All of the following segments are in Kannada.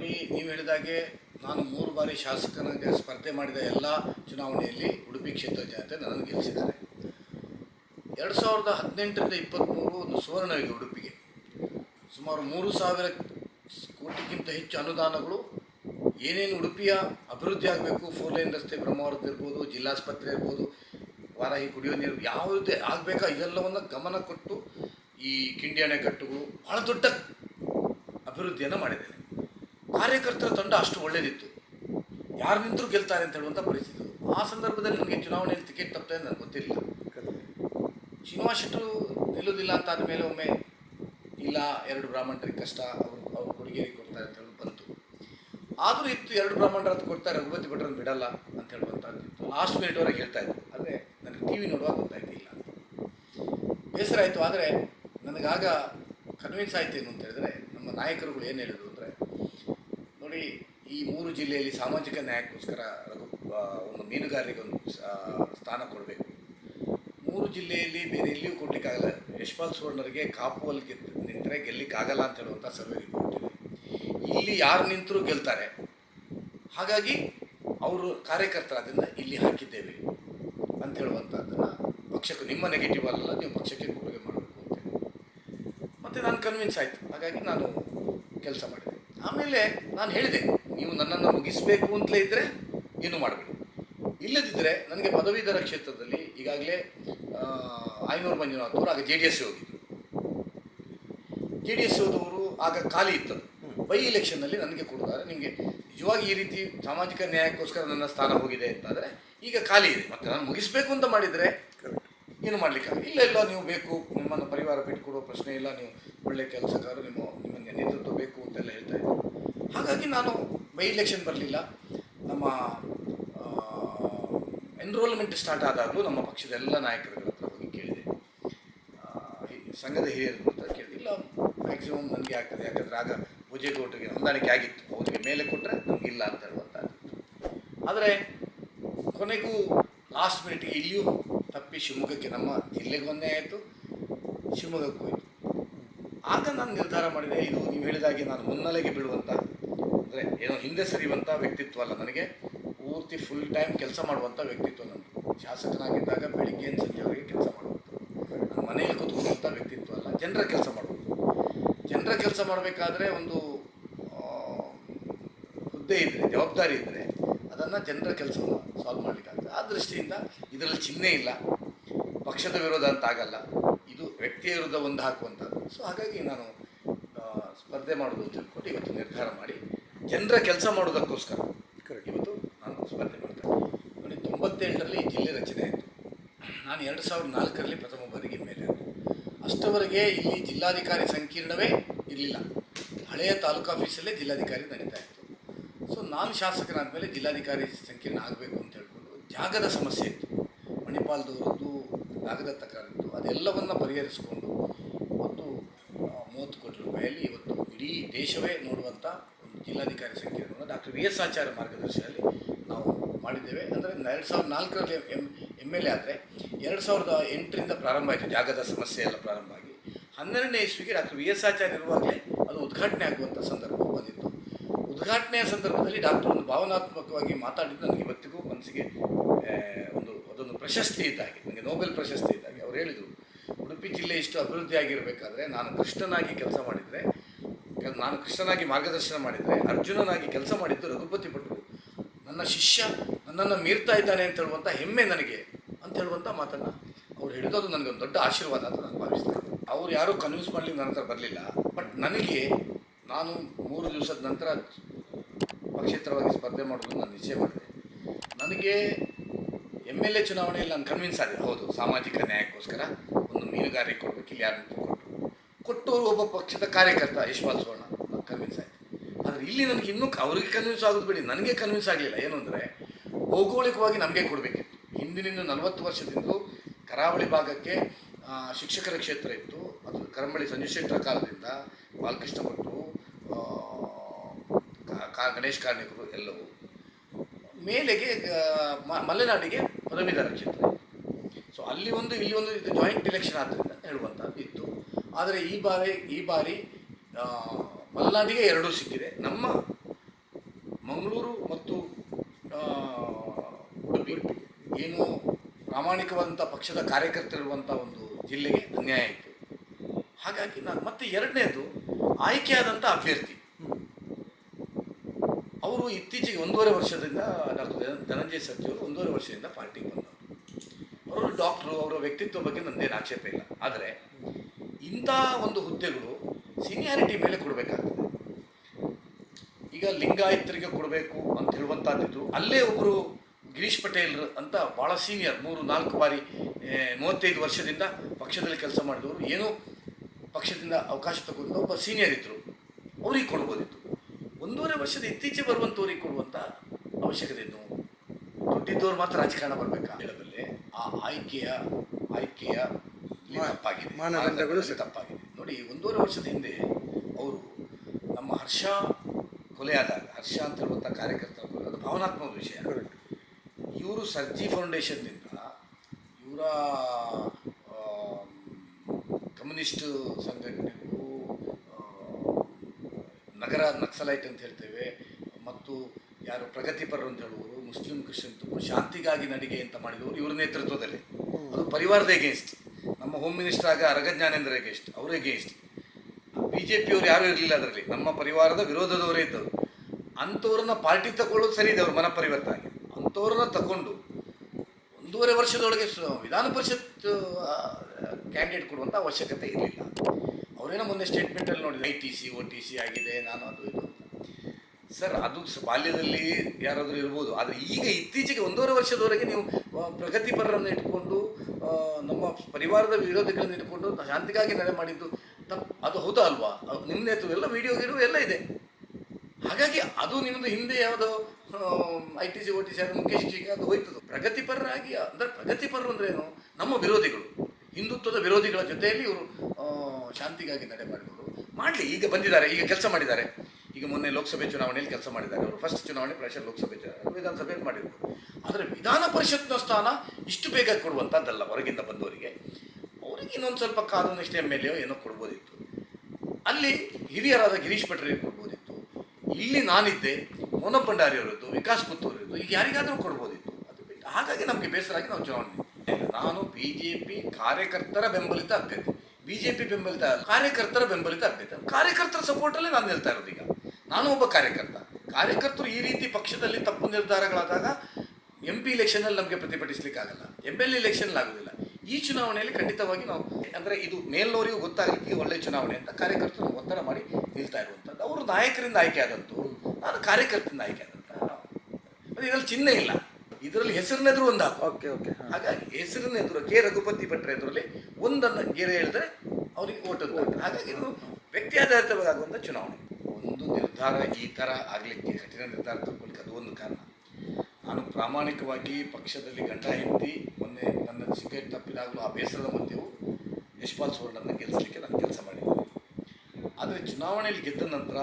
ನೋಡಿ, ನೀವು ಹೇಳಿದಾಗೆ ನಾನು ಮೂರು ಬಾರಿ ಶಾಸಕನಾಗಿ ಸ್ಪರ್ಧೆ ಮಾಡಿದ ಎಲ್ಲ ಚುನಾವಣೆಯಲ್ಲಿ ಉಡುಪಿ ಕ್ಷೇತ್ರ ಜನತೆ ನನ್ನನ್ನು ಗೆಲ್ಲಿಸಿದ್ದಾರೆ. ಎರಡು ಸಾವಿರದ ಹದಿನೆಂಟರಿಂದ ಇಪ್ಪತ್ತ್ಮೂರು ಒಂದು ಸುವರ್ಣ ಯುಗ ಉಡುಪಿಗೆ. ಸುಮಾರು ಮೂರು ಸಾವಿರ ಕೋಟಿಗಿಂತ ಹೆಚ್ಚು ಅನುದಾನಗಳು ಏನೇನು ಉಡುಪಿಯ ಅಭಿವೃದ್ಧಿ ಆಗಬೇಕು, ಫೋರ್ ಲೈನ್ ರಸ್ತೆ ಬ್ರಹ್ಮಾವರತ ಇರ್ಬೋದು, ಜಿಲ್ಲಾಸ್ಪತ್ರೆ ಇರ್ಬೋದು, ವಾರಾಹಿ ಕುಡಿಯೋ ನೀರು ಯಾವುದೇ ಆಗಬೇಕಾ ಇದೆಲ್ಲವನ್ನು ಗಮನ ಕೊಟ್ಟು ಈ ಕಿಂಡಿ ಅಣೆಕಟ್ಟುಗಳು ಭಾಳ ದೊಡ್ಡ ಅಭಿವೃದ್ಧಿಯನ್ನು ಮಾಡಿದ್ದೇನೆ ಕಾರ್ಯಕರ್ತರ ತಂಡ ಅಷ್ಟು ಒಳ್ಳೆಯದಿತ್ತು ಯಾರು ನಿಂತರೂ ಗೆಲ್ತಾರೆ ಅಂತ ಹೇಳುವಂಥ ಪರಿಸ್ಥಿತಿ. ಆ ಸಂದರ್ಭದಲ್ಲಿ ನನಗೆ ಚುನಾವಣೆಯಲ್ಲಿ ಟಿಕೆಟ್ ತಪ್ಪದೆ ನನಗೆ ಗೊತ್ತಿರಲಿಲ್ಲ. ಶ್ರೀನಿವಾಸ ಶೆಟ್ಟರು ನಿಲ್ಲೋದಿಲ್ಲ ಅಂತ ಆದಮೇಲೆ ಒಮ್ಮೆ ಇಲ್ಲ, ಎರಡು ಬ್ರಾಹ್ಮಣರಿಗೆ ಕಷ್ಟ, ಅವರು, ಅವ್ರು ಕೊಡುಗೆ ಕೊಡ್ತಾರೆ ಅಂತ ಹೇಳಿ ಬಂತು. ಆದರೂ ಇತ್ತು, ಎರಡು ಬ್ರಾಹ್ಮಣರ ಅಂತ ಕೊಡ್ತಾರೆ, ರಘುಪತಿ ಭಟ್ರನ್ನು ಬಿಡಲ್ಲ ಅಂತ ಹೇಳುವಂಥದ್ದು ಲಾಸ್ಟ್ ಮಿನಿಟ್ವರೆಗೆ ಹೇಳ್ತಾ ಇದ್ದರು ಆದರೆ ನನಗೆ ಟಿ ವಿ ನೋಡುವಾಗ ಗೊತ್ತಾಯ್ತಿಲ್ಲ ಬೇಸರ ಆಯಿತು, ಆದರೆ ನನಗಾಗ ಕನ್ವಿನ್ಸ್ ಆಯ್ತು ಏನು ಅಂತ ಹೇಳಿದ್ರೆ ನಮ್ಮ ನಾಯಕರುಗಳು ಏನು ಹೇಳಿದ್ರು? ನೋಡಿ, ಈ ಮೂರು ಜಿಲ್ಲೆಯಲ್ಲಿ ಸಾಮಾಜಿಕ ನ್ಯಾಯಕ್ಕೋಸ್ಕರ ಒಂದು ಮೀನುಗಾರರಿಗೆ ಒಂದು ಸ್ಥಾನ ಕೊಡಬೇಕು. ಮೂರು ಜಿಲ್ಲೆಯಲ್ಲಿ ಬೇರೆ ಎಲ್ಲಿಯೂ ಕೊಡ್ಲಿಕ್ಕಾಗಲ್ಲ. ಯಶ್ಪಾಲ್ ಸುವರ್ಣರಿಗೆ ಕಾಪುವಲ್ಲಿ ಗೆದ್ದು, ನಿಂತರೆ ಗೆಲ್ಲಿಕ್ಕಾಗಲ್ಲ ಅಂತ ಹೇಳುವಂಥ ಸರ್ವೆ ರಿಪೋರ್ಟ್ ಇದೆ. ಇಲ್ಲಿ ಯಾರು ನಿಂತರೂ ಗೆಲ್ತಾರೆ. ಹಾಗಾಗಿ ಅವರು ಕಾರ್ಯಕರ್ತರಾದ್ರಿಂದ ಇಲ್ಲಿ ಹಾಕಿದ್ದೇವೆ ಅಂತ ಹೇಳುವಂಥದ್ದನ್ನು ಪಕ್ಷಕ್ಕೆ, ನಿಮ್ಮ ನೆಗೆಟಿವ್ ಅಲ್ಲ ನೀವು ಪಕ್ಷಕ್ಕೆ ಕೊಡುಗೆ ಮಾಡಬೇಕು ಅಂತ ಮತ್ತು ನಾನು ಕನ್ವಿನ್ಸ್ ಆಯಿತು. ಹಾಗಾಗಿ ನಾನು ಕೆಲಸ ಮಾಡಿದೆ. ಆಮೇಲೆ ನಾನು ಹೇಳಿದೆ ನೀವು ನನ್ನನ್ನು ಮುಗಿಸಬೇಕು ಅಂತಲೇ ಇದ್ದರೆ ಏನು ಮಾಡಬೇಕು ಇಲ್ಲದಿದ್ದರೆ ನನಗೆ ಪದವೀಧರ ಕ್ಷೇತ್ರದಲ್ಲಿ ಈಗಾಗಲೇ ಐನೂರು ಮಂಜುನಾಥ್ ಅವರು ಆಗ ಜೆ ಡಿ ಎಸ್ ಹೋಗಿದ್ದರು ಜೆ ಡಿ ಎಸ್ ಹೋದವರು ಆಗ ಖಾಲಿ ಇತ್ತು ಬೈ ಇಲೆಕ್ಷನ್ನಲ್ಲಿ ನನಗೆ ಕೊಡ್ತಾರೆ. ನಿಮಗೆ ನಿಜವಾಗಿ ಈ ರೀತಿ ಸಾಮಾಜಿಕ ನ್ಯಾಯಕ್ಕೋಸ್ಕರ ನನ್ನ ಸ್ಥಾನ ಹೋಗಿದೆ ಅಂತಾದರೆ ಈಗ ಖಾಲಿ ಇದೆ. ಮತ್ತು ನಾನು ಮುಗಿಸಬೇಕು ಅಂತ ಮಾಡಿದರೆ ಏನು ಮಾಡಲಿಕ್ಕೆ ಇಲ್ಲ ಇಲ್ಲ ನೀವು ಬೇಕು. ನಿಮ್ಮನ್ನು ಪರಿವಾರ ಬಿಟ್ಟುಕೊಡುವ ಪ್ರಶ್ನೆ ಇಲ್ಲ. ನೀವು ಒಳ್ಳೆ ಕೆಲಸಗಾರರು ನಿಮ್ಮ ಹಾಗಾಗಿ ನಾನು ಬೈ ಇಲೆಕ್ಷನ್ ಬರಲಿಲ್ಲ. ನಮ್ಮ ಎನ್ರೋಲ್ಮೆಂಟ್ ಸ್ಟಾರ್ಟ್ ಆದಾಗಲೂ ನಮ್ಮ ಪಕ್ಷದ ಎಲ್ಲ ನಾಯಕರುಗಳ ಹತ್ರ ಹೋಗಿ ಕೇಳಿದೆ. ಸಂಘದ ಹಿರಿಯರ ಹತ್ರ ಕೇಳಿದೆ. ಇಲ್ಲ ಮ್ಯಾಕ್ಸಿಮಮ್ ನನಗೆ ಆಗ್ತದೆ. ಯಾಕಂದರೆ ಆಗ ಭುಜೇಗೌಡರಿಗೆ ಹೊಂದಾಣಿಕೆ ಆಗಿತ್ತು. ಅವನಿಗೆ ಮೇಲೆ ಕೊಟ್ಟರೆ ನಮಗಿಲ್ಲ ಅಂತ ಹೇಳುವಂಥದ್ದು ಆದರೆ ಕೊನೆಗೂ ಲಾಸ್ಟ್ ಮಿನಿಟ್ಗೆ ಇಲ್ಲಿಯೂ ತಪ್ಪಿ ಶಿವಮೊಗ್ಗಕ್ಕೆ ನಮ್ಮ ಜಿಲ್ಲೆಗೆ ಒಂದೇ ಆಯಿತು. ಶಿವಮೊಗ್ಗಕ್ಕೆ ನಾನು ನಿರ್ಧಾರ ಮಾಡಿದೆ, ಇದು ನೀವು ಹೇಳಿದಾಗೆ ನಾನು ಮುನ್ನೆಲೆಗೆ ಬಿಡುವಂಥ ಅಂದರೆ ಏನೋ ಹಿಂದೆ ಸರಿಯುವಂಥ ವ್ಯಕ್ತಿತ್ವ ಅಲ್ಲ. ನನಗೆ ಪೂರ್ತಿ ಫುಲ್ ಟೈಮ್ ಕೆಲಸ ಮಾಡುವಂಥ ವ್ಯಕ್ತಿತ್ವ ನಂದು. ಶಾಸಕನಾಗಿದ್ದಾಗ ಬೆಳಿಗ್ಗೆ ಸಂಜೆವರೆಗೆ ಕೆಲಸ ಮಾಡುವಂಥ ನಾನು ಮನೆಯಲ್ಲಿ ಕೂತ್ಕೊಳ್ಳುವಂಥ ವ್ಯಕ್ತಿತ್ವ ಅಲ್ಲ. ಜನರ ಕೆಲಸ ಮಾಡುವುದು. ಜನರ ಕೆಲಸ ಮಾಡಬೇಕಾದ್ರೆ ಒಂದು ಹುದ್ದೆ ಇದ್ದರೆ ಜವಾಬ್ದಾರಿ ಇದ್ದರೆ ಅದನ್ನು ಜನರ ಕೆಲಸವನ್ನು ಸಾಲ್ವ್ ಮಾಡಲಿಕ್ಕಾಗ್ತದೆ. ಆ ದೃಷ್ಟಿಯಿಂದ ಇದರಲ್ಲಿ ಚಿಹ್ನೆ ಇಲ್ಲ. ಪಕ್ಷದ ವಿರೋಧ ಅಂತ ಆಗಲ್ಲ. ಇದು ವ್ಯಕ್ತಿಯ ವಿರುದ್ಧ ಒಂದು ಹಾಕುವಂಥದ್ದು ಸೊ ಹಾಗಾಗಿ ನಾನು ಸ್ಪರ್ಧೆ ಮಾಡೋದು ಅಂತ ಹೇಳ್ಕೊಂಡು ಇವತ್ತು ನಿರ್ಧಾರ ಮಾಡಿ ಜನರ ಕೆಲಸ ಮಾಡೋದಕ್ಕೋಸ್ಕರ ಇವತ್ತು ನಾನು ಸ್ಪರ್ಧೆ ಮಾಡ್ತೇನೆ ನೋಡಿ ತೊಂಬತ್ತೆಂಟರಲ್ಲಿ ಈ ಜಿಲ್ಲೆ ರಚನೆ ಆಯಿತು. ನಾನು ಎರಡು ಸಾವಿರದ ನಾಲ್ಕರಲ್ಲಿ ಪ್ರಥಮ ಬಾರಿಗೆ ಮೇಲೆ ಅಷ್ಟವರೆಗೆ ಇಲ್ಲಿ ಜಿಲ್ಲಾಧಿಕಾರಿ ಸಂಕೀರ್ಣವೇ ಇರಲಿಲ್ಲ. ಹಳೆಯ ತಾಲೂಕು ಆಫೀಸಲ್ಲೇ ಜಿಲ್ಲಾಧಿಕಾರಿ ನಡೀತಾ ಇತ್ತು. ಸೊ ನಾನು ಶಾಸಕನಾದ ಮೇಲೆ ಜಿಲ್ಲಾಧಿಕಾರಿ ಸಂಕೀರ್ಣ ಆಗಬೇಕು ಅಂತ ಹೇಳ್ಕೊಂಡು ಜಾಗದ ಸಮಸ್ಯೆ ಇತ್ತು. ಮಣಿಪಾಲದವರದ್ದು ಜಾಗದ ತಕರಾರಿತ್ತು ಅದೆಲ್ಲವನ್ನು ಪರಿಹರಿಸಿಕೊಂಡು ಇವತ್ತು ಆ, ಮೂವತ್ತು ಕೋಟಿ ರೂಪಾಯಿಯಲ್ಲಿ ಇವತ್ತು ಇಡೀ ದೇಶವೇ ನೋಡುವಂಥ ಒಂದು ಜಿಲ್ಲಾಧಿಕಾರಿ ಸಂಕೀರ್ಣವನ್ನು ಡಾಕ್ಟರ್ ವಿ ಎಸ್ ಆಚಾರ್ಯ ಮಾರ್ಗದರ್ಶನದಲ್ಲಿ ನಾವು ಮಾಡಿದ್ದೇವೆ. ಅಂದರೆ ಎರಡು ಸಾವಿರದ ನಾಲ್ಕರಲ್ಲಿ ಎಂ ಎಂ ಎಲ್ ಎ ಆದರೆ ಎರಡು ಸಾವಿರದ ಎಂಟರಿಂದ ಪ್ರಾರಂಭ ಆಯಿತು, ಜಾಗದ ಸಮಸ್ಯೆ ಎಲ್ಲ ಪ್ರಾರಂಭ ಆಗಿ. ಹನ್ನೆರಡನೇ ಇಸ್ವಿಗೆ ಡಾಕ್ಟರ್ ವಿ ಎಸ್ ಆಚಾರ್ಯ ಇರುವಾಗಲೇ ಅದು ಉದ್ಘಾಟನೆ ಆಗುವಂಥ ಸಂದರ್ಭ ಬಂದಿತ್ತು. ಉದ್ಘಾಟನೆಯ ಸಂದರ್ಭದಲ್ಲಿ ಡಾಕ್ಟರ್ ಒಂದು ಭಾವನಾತ್ಮಕವಾಗಿ ಮಾತಾಡಿದ್ದು ನನಗೆ ಇವತ್ತಿಗೂ ಮನಸ್ಸಿಗೆ ಒಂದು, ಅದೊಂದು ಪ್ರಶಸ್ತಿ ಇದ್ದಾಗೆ ನನಗೆ ನೋಬೆಲ್ ಪ್ರಶಸ್ತಿ ಇದ್ದಾಗೆ ಅವ್ರು ಹೇಳಿದರು, ಉಡುಪಿ ಜಿಲ್ಲೆ ಇಷ್ಟು ಅಭಿವೃದ್ಧಿ ಆಗಿರಬೇಕಾದ್ರೆ ನಾನು ಕೃಷ್ಣನಾಗಿ ಕೆಲಸ ಮಾಡಿದರೆ ನಾನು ಕೃಷ್ಣನಾಗಿ ಮಾರ್ಗದರ್ಶನ ಮಾಡಿದರೆ, ಅರ್ಜುನನಾಗಿ ಕೆಲಸ ಮಾಡಿದ್ದು ರಘುಪತಿ ಭಟ್ರು. ನನ್ನ ಶಿಷ್ಯ ನನ್ನನ್ನು ಮೀರ್ತಾ ಇದ್ದಾನೆ ಅಂತ ಹೇಳುವಂಥ ಹೆಮ್ಮೆ ನನಗೆ ಅಂತ ಹೇಳುವಂಥ ಮಾತನ್ನು ಅವ್ರು ಹಿಡಿದೋದು ನನಗೊಂದು ದೊಡ್ಡ ಆಶೀರ್ವಾದ ಅಂತ ನಾನು ಭಾವಿಸ್ತೇನೆ ಅವ್ರು ಯಾರೂ ಕನ್ವಿನ್ಸ್ ಮಾಡಲಿ ನನ್ನ ಹತ್ರ ಬರಲಿಲ್ಲ. ಬಟ್ ನನಗೆ ನಾನು ಮೂರು ದಿವಸದ ನಂತರ ಪಕ್ಷೇತರವಾಗಿ ಸ್ಪರ್ಧೆ ಮಾಡೋದು ನಾನು ನಿಶ್ಚಯ ಮಾಡಿದೆ. ನನಗೆ ಎಂ ಎಲ್ ಎ ಚುನಾವಣೆಯಲ್ಲಿ ನಾನು ಕನ್ವಿನ್ಸ್ ಆಗಿದೆ ಹೌದು, ಸಾಮಾಜಿಕ ನ್ಯಾಯಕ್ಕೋಸ್ಕರ ಒಂದು ಮೀನುಗಾರಿಕೆ ಕೊಡಬೇಕು ಇಲ್ಲಿ ಯಾರು ಕೊಟ್ಟವರು ಒಬ್ಬ ಪಕ್ಷದ ಕಾರ್ಯಕರ್ತ ಯಶ್ಪಾಲ್ ಸುವರ್ಣ, ಕನ್ವಿನ್ಸ್ ಆಯ್ತು. ಆದರೆ ಇಲ್ಲಿ ನನಗೆ ಇನ್ನೂ ಅವ್ರಿಗೆ ಕನ್ವಿನ್ಸ್ ಆಗೋದು ಬಿಡಿ, ನನಗೆ ಕನ್ವಿನ್ಸ್ ಆಗಲಿಲ್ಲ. ಏನು ಅಂದರೆ, ಭೌಗೋಳಿಕವಾಗಿ ನಮಗೆ ಕೊಡಬೇಕಿತ್ತು. ಹಿಂದಿನಿಂದ ನಲವತ್ತು ವರ್ಷದಿಂದ ಕರಾವಳಿ ಭಾಗಕ್ಕೆ ಶಿಕ್ಷಕರ ಕ್ಷೇತ್ರ ಇತ್ತು. ಅದು ಕರಂಬಳಿ ಸಂಜಯ್ ಕಾಲದಿಂದ ಬಾಲಕೃಷ್ಣ ಭಟ್ರು ಗಣೇಶ್ ಕಾರ್ಣಿಕರು ಎಲ್ಲವೂ ಮೇಲೆಗೆ ಮಲೆನಾಡಿಗೆ ಪದವೀಧರ ಕ್ಷೇತ್ರ ಸೊ ಅಲ್ಲಿ ಒಂದು, ಇಲ್ಲಿ ಒಂದು ಜಾಯಿಂಟ್ ಇಲೆಕ್ಷನ್ ಆದ್ದರಿಂದ ಹೇಳುವಂಥದ್ದು ಆದರೆ ಈ ಬಾರಿ ಈ ಬಾರಿ ಮಲ್ನಾಡಿಗೆ ಎರಡೂ ಸಿಕ್ಕಿದೆ. ನಮ್ಮ ಮಂಗಳೂರು ಮತ್ತು ಉಡುಪಿ ಏನು ಪ್ರಾಮಾಣಿಕವಾದಂಥ ಪಕ್ಷದ ಕಾರ್ಯಕರ್ತರಿರುವಂಥ ಒಂದು ಜಿಲ್ಲೆಗೆ ಅನ್ಯಾಯ ಆಯಿತು. ಹಾಗಾಗಿ ನಾನು ಮತ್ತೆ ಎರಡನೇದು ಆಯ್ಕೆಯಾದಂಥ ಅಭ್ಯರ್ಥಿ. ಅವರು ಇತ್ತೀಚೆಗೆ ಒಂದೂವರೆ ವರ್ಷದಿಂದ ಡಾಕ್ಟರ್ ಧನಂಜಯ ಸರ್ಜಿಯವರು ಒಂದೂವರೆ ವರ್ಷದಿಂದ ಪಾರ್ಟಿಗೆ ಬಂದವರು. ಅವರು ಡಾಕ್ಟ್ರು, ಅವರ ವ್ಯಕ್ತಿತ್ವ ಬಗ್ಗೆ ನನ್ನದೇನು ಆಕ್ಷೇಪ ಇಲ್ಲ. ಆದರೆ ಇಂಥ ಒಂದು ಹುದ್ದೆಗಳು ಸೀನಿಯಾರಿಟಿ ಮೇಲೆ ಕೊಡಬೇಕಾಗ್ತದೆ. ಈಗ ಲಿಂಗಾಯತರಿಗೆ ಕೊಡಬೇಕು ಅಂತ ಹೇಳುವಂಥದ್ದಿದ್ರು ಅಲ್ಲೇ ಒಬ್ಬರು ಗಿರೀಶ್ ಪಟೇಲ್ ಅಂತ ಭಾಳ ಸೀನಿಯರ್ ಮೂರು, ನಾಲ್ಕು ಬಾರಿ ಮೂವತ್ತೈದು ವರ್ಷದಿಂದ ಪಕ್ಷದಲ್ಲಿ ಕೆಲಸ ಮಾಡಿದವರು, ಏನೋ ಪಕ್ಷದಿಂದ ಅವಕಾಶ ತಗೊಂಡು ಒಬ್ಬ ಸೀನಿಯರ್ ಇದ್ದರು ಅವ್ರಿಗೆ ಕೊಡ್ಬೋದಿತ್ತು. ಒಂದೂವರೆ ವರ್ಷದ ಇತ್ತೀಚೆ ಬರುವಂಥವ್ರಿಗೆ ಕೊಡುವಂಥ ಅವಶ್ಯಕತೆ ಇತ್ತು ದುಡ್ಡಿದ್ದವ್ರು ಮಾತ್ರ ರಾಜಕಾರಣ ಬರಬೇಕಾ? ಹೇಳಬಲ್ಲೆ ಆ ಆಯ್ಕೆಯ ಆಯ್ಕೆಯ ತಪ್ಪಾಗಿದೆ. ಮಾನದಂಡಗಳು ತಪ್ಪಾಗಿದೆ. ನೋಡಿ ಒಂದೂವರೆ ವರ್ಷದ ಹಿಂದೆ ಅವರು ನಮ್ಮ ಹರ್ಷ ಕೊಲೆಯಾದಾಗ ಹರ್ಷ ಅಂತ ಹೇಳುವಂಥ ಕಾರ್ಯಕರ್ತ ಅದು ಭಾವನಾತ್ಮಕ ವಿಷಯ. ಇವರು ಸರ್ಜಿ ಫೌಂಡೇಶನ್ನಿಂದ ಇವರ ಕಮ್ಯುನಿಸ್ಟ್ ಸಂಘಟನೆಗಳು ನಗರ ನಕ್ಸಲೈಟ್ ಅಂತ ಹೇಳ್ತೇವೆ ಮತ್ತು ಯಾರು ಪ್ರಗತಿಪರರು ಅಂತ ಹೇಳುವವರು ಮುಸ್ಲಿಂ ಕ್ರಿಶ್ಚಿಯನ್ ತುಂಬ ಶಾಂತಿಗಾಗಿ ನಡಿಗೆ ಅಂತ ಮಾಡಿದವರು ಇವರ ನೇತೃತ್ವದಲ್ಲಿ. ಅದು ಪರಿವಾರದ ಎಗೇನ್ಸ್ಟ್ ಹೋಮ್ ಮಿನಿಸ್ಟರ್ ಆಗ ಅರಗ ಜ್ಞಾನೇಂದ್ರ ಗೆಸ್ಟ್, ಅವರು ಎಗೇನ್ಸ್ಟ್ ಬಿ ಜೆ ಪಿಯವ್ರು ಯಾರೂ ಇರಲಿಲ್ಲ ಅದರಲ್ಲಿ. ನಮ್ಮ ಪರಿವಾರದ ವಿರೋಧದವರೇ ಇದ್ದವರು. ಅಂಥವ್ರನ್ನ ಪಾರ್ಟಿ ತಗೊಳ್ಳೋದು ಸರಿ ಇದೆ ಅವ್ರ ಮನ ಪರಿವರ್ತನೆ ಅಂಥವ್ರನ್ನ ತಗೊಂಡು ಒಂದೂವರೆ ವರ್ಷದೊಳಗೆ ವಿಧಾನ ಪರಿಷತ್ ಕ್ಯಾಂಡಿಡೇಟ್ ಕೊಡುವಂಥ ಅವಶ್ಯಕತೆ ಇರಲಿಲ್ಲ. ಅವರೇನೋ ಮೊನ್ನೆ ಸ್ಟೇಟ್ಮೆಂಟಲ್ಲಿ ನೋಡಿದೆ I T C O T C ಆಗಿದೆ, ನಾನು ಅದು ಇದು ಸರ್, ಅದು ಬಾಲ್ಯದಲ್ಲಿ ಯಾರಾದರೂ ಇರ್ಬೋದು. ಆದರೆ ಈಗ ಇತ್ತೀಚೆಗೆ ಒಂದೂವರೆ ವರ್ಷದವರೆಗೆ ನೀವು ಪ್ರಗತಿಪರರನ್ನು ಇಟ್ಕೊಂಡು ಪರಿವಾರದ ವಿರೋಧಿಗಳನ್ನು ಇಟ್ಕೊಂಡು ಶಾಂತಿಗಾಗಿ ನಡೆ ಮಾಡಿದ್ದು ತಪ್ಪು ಅದು ಹೌದಾ ಅಲ್ವಾ? ನೇತೃತ್ವ ಎಲ್ಲ ವಿಡಿಯೋ ಗಿಡ ಎಲ್ಲ ಇದೆ. ಹಾಗಾಗಿ ಅದು ನಿಮ್ಮದು ಹಿಂದೆ ಯಾವುದೋ I T C O T C ಅದು ಮುಖ್ಯ ಶಿಕ್ಷಕ ಅದು ಹೋಯ್ತದು. ಪ್ರಗತಿಪರರಾಗಿ, ಅಂದರೆ ಪ್ರಗತಿಪರರು ಅಂದ್ರೆ ಏನು? ನಮ್ಮ ವಿರೋಧಿಗಳು. ಹಿಂದುತ್ವದ ವಿರೋಧಿಗಳ ಜೊತೆಯಲ್ಲಿ ಇವರು ಶಾಂತಿಗಾಗಿ ನಡೆ ಮಾಡಿದರು ಮಾಡಲಿ, ಈಗ ಬಂದಿದ್ದಾರೆ, ಈಗ ಕೆಲಸ ಮಾಡಿದ್ದಾರೆ. ಈಗ ಮೊನ್ನೆ ಲೋಕಸಭೆ ಚುನಾವಣೆಯಲ್ಲಿ ಕೆಲಸ ಮಾಡಿದ್ದಾರೆ. ಅವರು ಫಸ್ಟ್ ಚುನಾವಣೆ ಪ್ರಾಯಶಃ ಲೋಕಸಭೆ ವಿಧಾನಸಭೆಯಲ್ಲಿ ಮಾಡಿದರು. ಆದರೆ ವಿಧಾನ ಪರಿಷತ್ನ ಸ್ಥಾನ ಇಷ್ಟು ಬೇಗ ಕೊಡುವಂಥದ್ದಲ್ಲ ಹೊರಗಿಂದ ಬಂದವರಿಗೆ. ಅವರಿಗೆ ಇನ್ನೊಂದು ಸ್ವಲ್ಪ ಕಾನೂನು ಇಷ್ಟು ಎಂ ಎಲ್ ಎ ಏನೋ ಕೊಡ್ಬೋದಿತ್ತು. ಅಲ್ಲಿ ಹಿರಿಯರಾದ ಗಿರೀಶ್ ಭಟ್ರಿಗೆ ಕೊಡ್ಬೋದಿತ್ತು. ಇಲ್ಲಿ ನಾನಿದ್ದೆ ಮೋನ ಭಂಡಾರಿ ಅವರದ್ದು ವಿಕಾಸ್ ಪುತ್ತೂರಿದ್ದು, ಈಗ ಯಾರಿಗಾದರೂ ಕೊಡ್ಬೋದಿತ್ತು. ಅದು ಹಾಗಾಗಿ ನಮಗೆ ಬೇಸರ ಆಗಿ ನಾವು ಚುನಾವಣೆ. ನಾನು ಬಿ ಜೆ ಪಿ ಕಾರ್ಯಕರ್ತರ ಬೆಂಬಲಿತ ಅಭ್ಯರ್ಥಿ. ಬಿ ಜೆ ಪಿ ಬೆಂಬಲಿತ ಕಾರ್ಯಕರ್ತರ ಬೆಂಬಲಿತ ಅಭ್ಯರ್ಥಿ. ಕಾರ್ಯಕರ್ತರ ಸಪೋರ್ಟಲ್ಲೇ ನಾನು ನಿಲ್ತಾ ಇರೋದು ಈಗ. ನಾನು ಒಬ್ಬ ಕಾರ್ಯಕರ್ತ. ಕಾರ್ಯಕರ್ತರು ಈ ರೀತಿ ಪಕ್ಷದಲ್ಲಿ ತಪ್ಪು ನಿರ್ಧಾರಗಳಾದಾಗ ಎಂ ಪಿ ಇಲೆಕ್ಷನಲ್ಲಿ ನಮಗೆ ಪ್ರತಿಭಟಿಸಲಿಕ್ಕಾಗಲ್ಲ. ಎಂ ಎಲ್ ಇಲೆಕ್ಷನ್ ಆಗೋದಿಲ್ಲ. ಈ ಚುನಾವಣೆಯಲ್ಲಿ ಖಂಡಿತವಾಗಿ ನಾವು ಅಂದರೆ ಇದು ಮೇಲ್ನವರಿಗೂ ಗೊತ್ತಾಗಲಿಕ್ಕೆ ಒಳ್ಳೆ ಚುನಾವಣೆ ಅಂತ ಕಾರ್ಯಕರ್ತರು ಒತ್ತಡ ಮಾಡಿ ನಿಲ್ತಾ ಇರುವಂಥದ್ದು ಅವರು ನಾಯಕರಿಂದ ಆಯ್ಕೆ ಆದಂತು ನಾನು ಕಾರ್ಯಕರ್ತರಿಂದ ಆಯ್ಕೆ ಆದಂತ ಅದು ಇದರಲ್ಲಿ ಚಿಹ್ನೆ ಇಲ್ಲ. ಇದರಲ್ಲಿ ಹೆಸರಿನೆದುರು ಒಂದು ಓಕೆ ಓಕೆ ಹಾಗಾಗಿ ಹೆಸರಿನ ಎದುರು ಕೆ ರಘುಪತಿ ಭಟ್ರ ಎದುರಲ್ಲಿ ಒಂದನ್ನು ಗೆರೆ ಹೇಳಿದ್ರೆ ಅವರಿಗೆ ಓಟ್ ಹಾಗಾಗಿ ಇದು ವ್ಯಕ್ತಿ ಆಧಾರಿತವಾಗುವಂಥ ಚುನಾವಣೆ. ಒಂದು ನಿರ್ಧಾರ ಈ ಥರ ಆಗಲಿಕ್ಕೆ ಕಠಿಣ ನಿರ್ಧಾರ ತಗೊಳ್ಳಿಕ್ಕೆ ಅದು ಒಂದು ಕಾರಣ. ಪ್ರಾಮಾಣಿಕವಾಗಿ ಪಕ್ಷದಲ್ಲಿ ಗಂಟ ಹೆಂಡತಿ ಮೊನ್ನೆ ನನ್ನ ಸಿಗರೇಟ್ ತಪ್ಪಿದಾಗಲೂ ಆ ಬೇಸರದ ಮಧ್ಯೆಯೂ ಯಶ್ಪಾಲ್ ಸುವರ್ಣನ ಗೆಲ್ಲಿಸಲಿಕ್ಕೆ ನಾನು ಕೆಲಸ ಮಾಡಿದ್ದೇನೆ. ಆದರೆ ಚುನಾವಣೆಯಲ್ಲಿ ಗೆದ್ದ ನಂತರ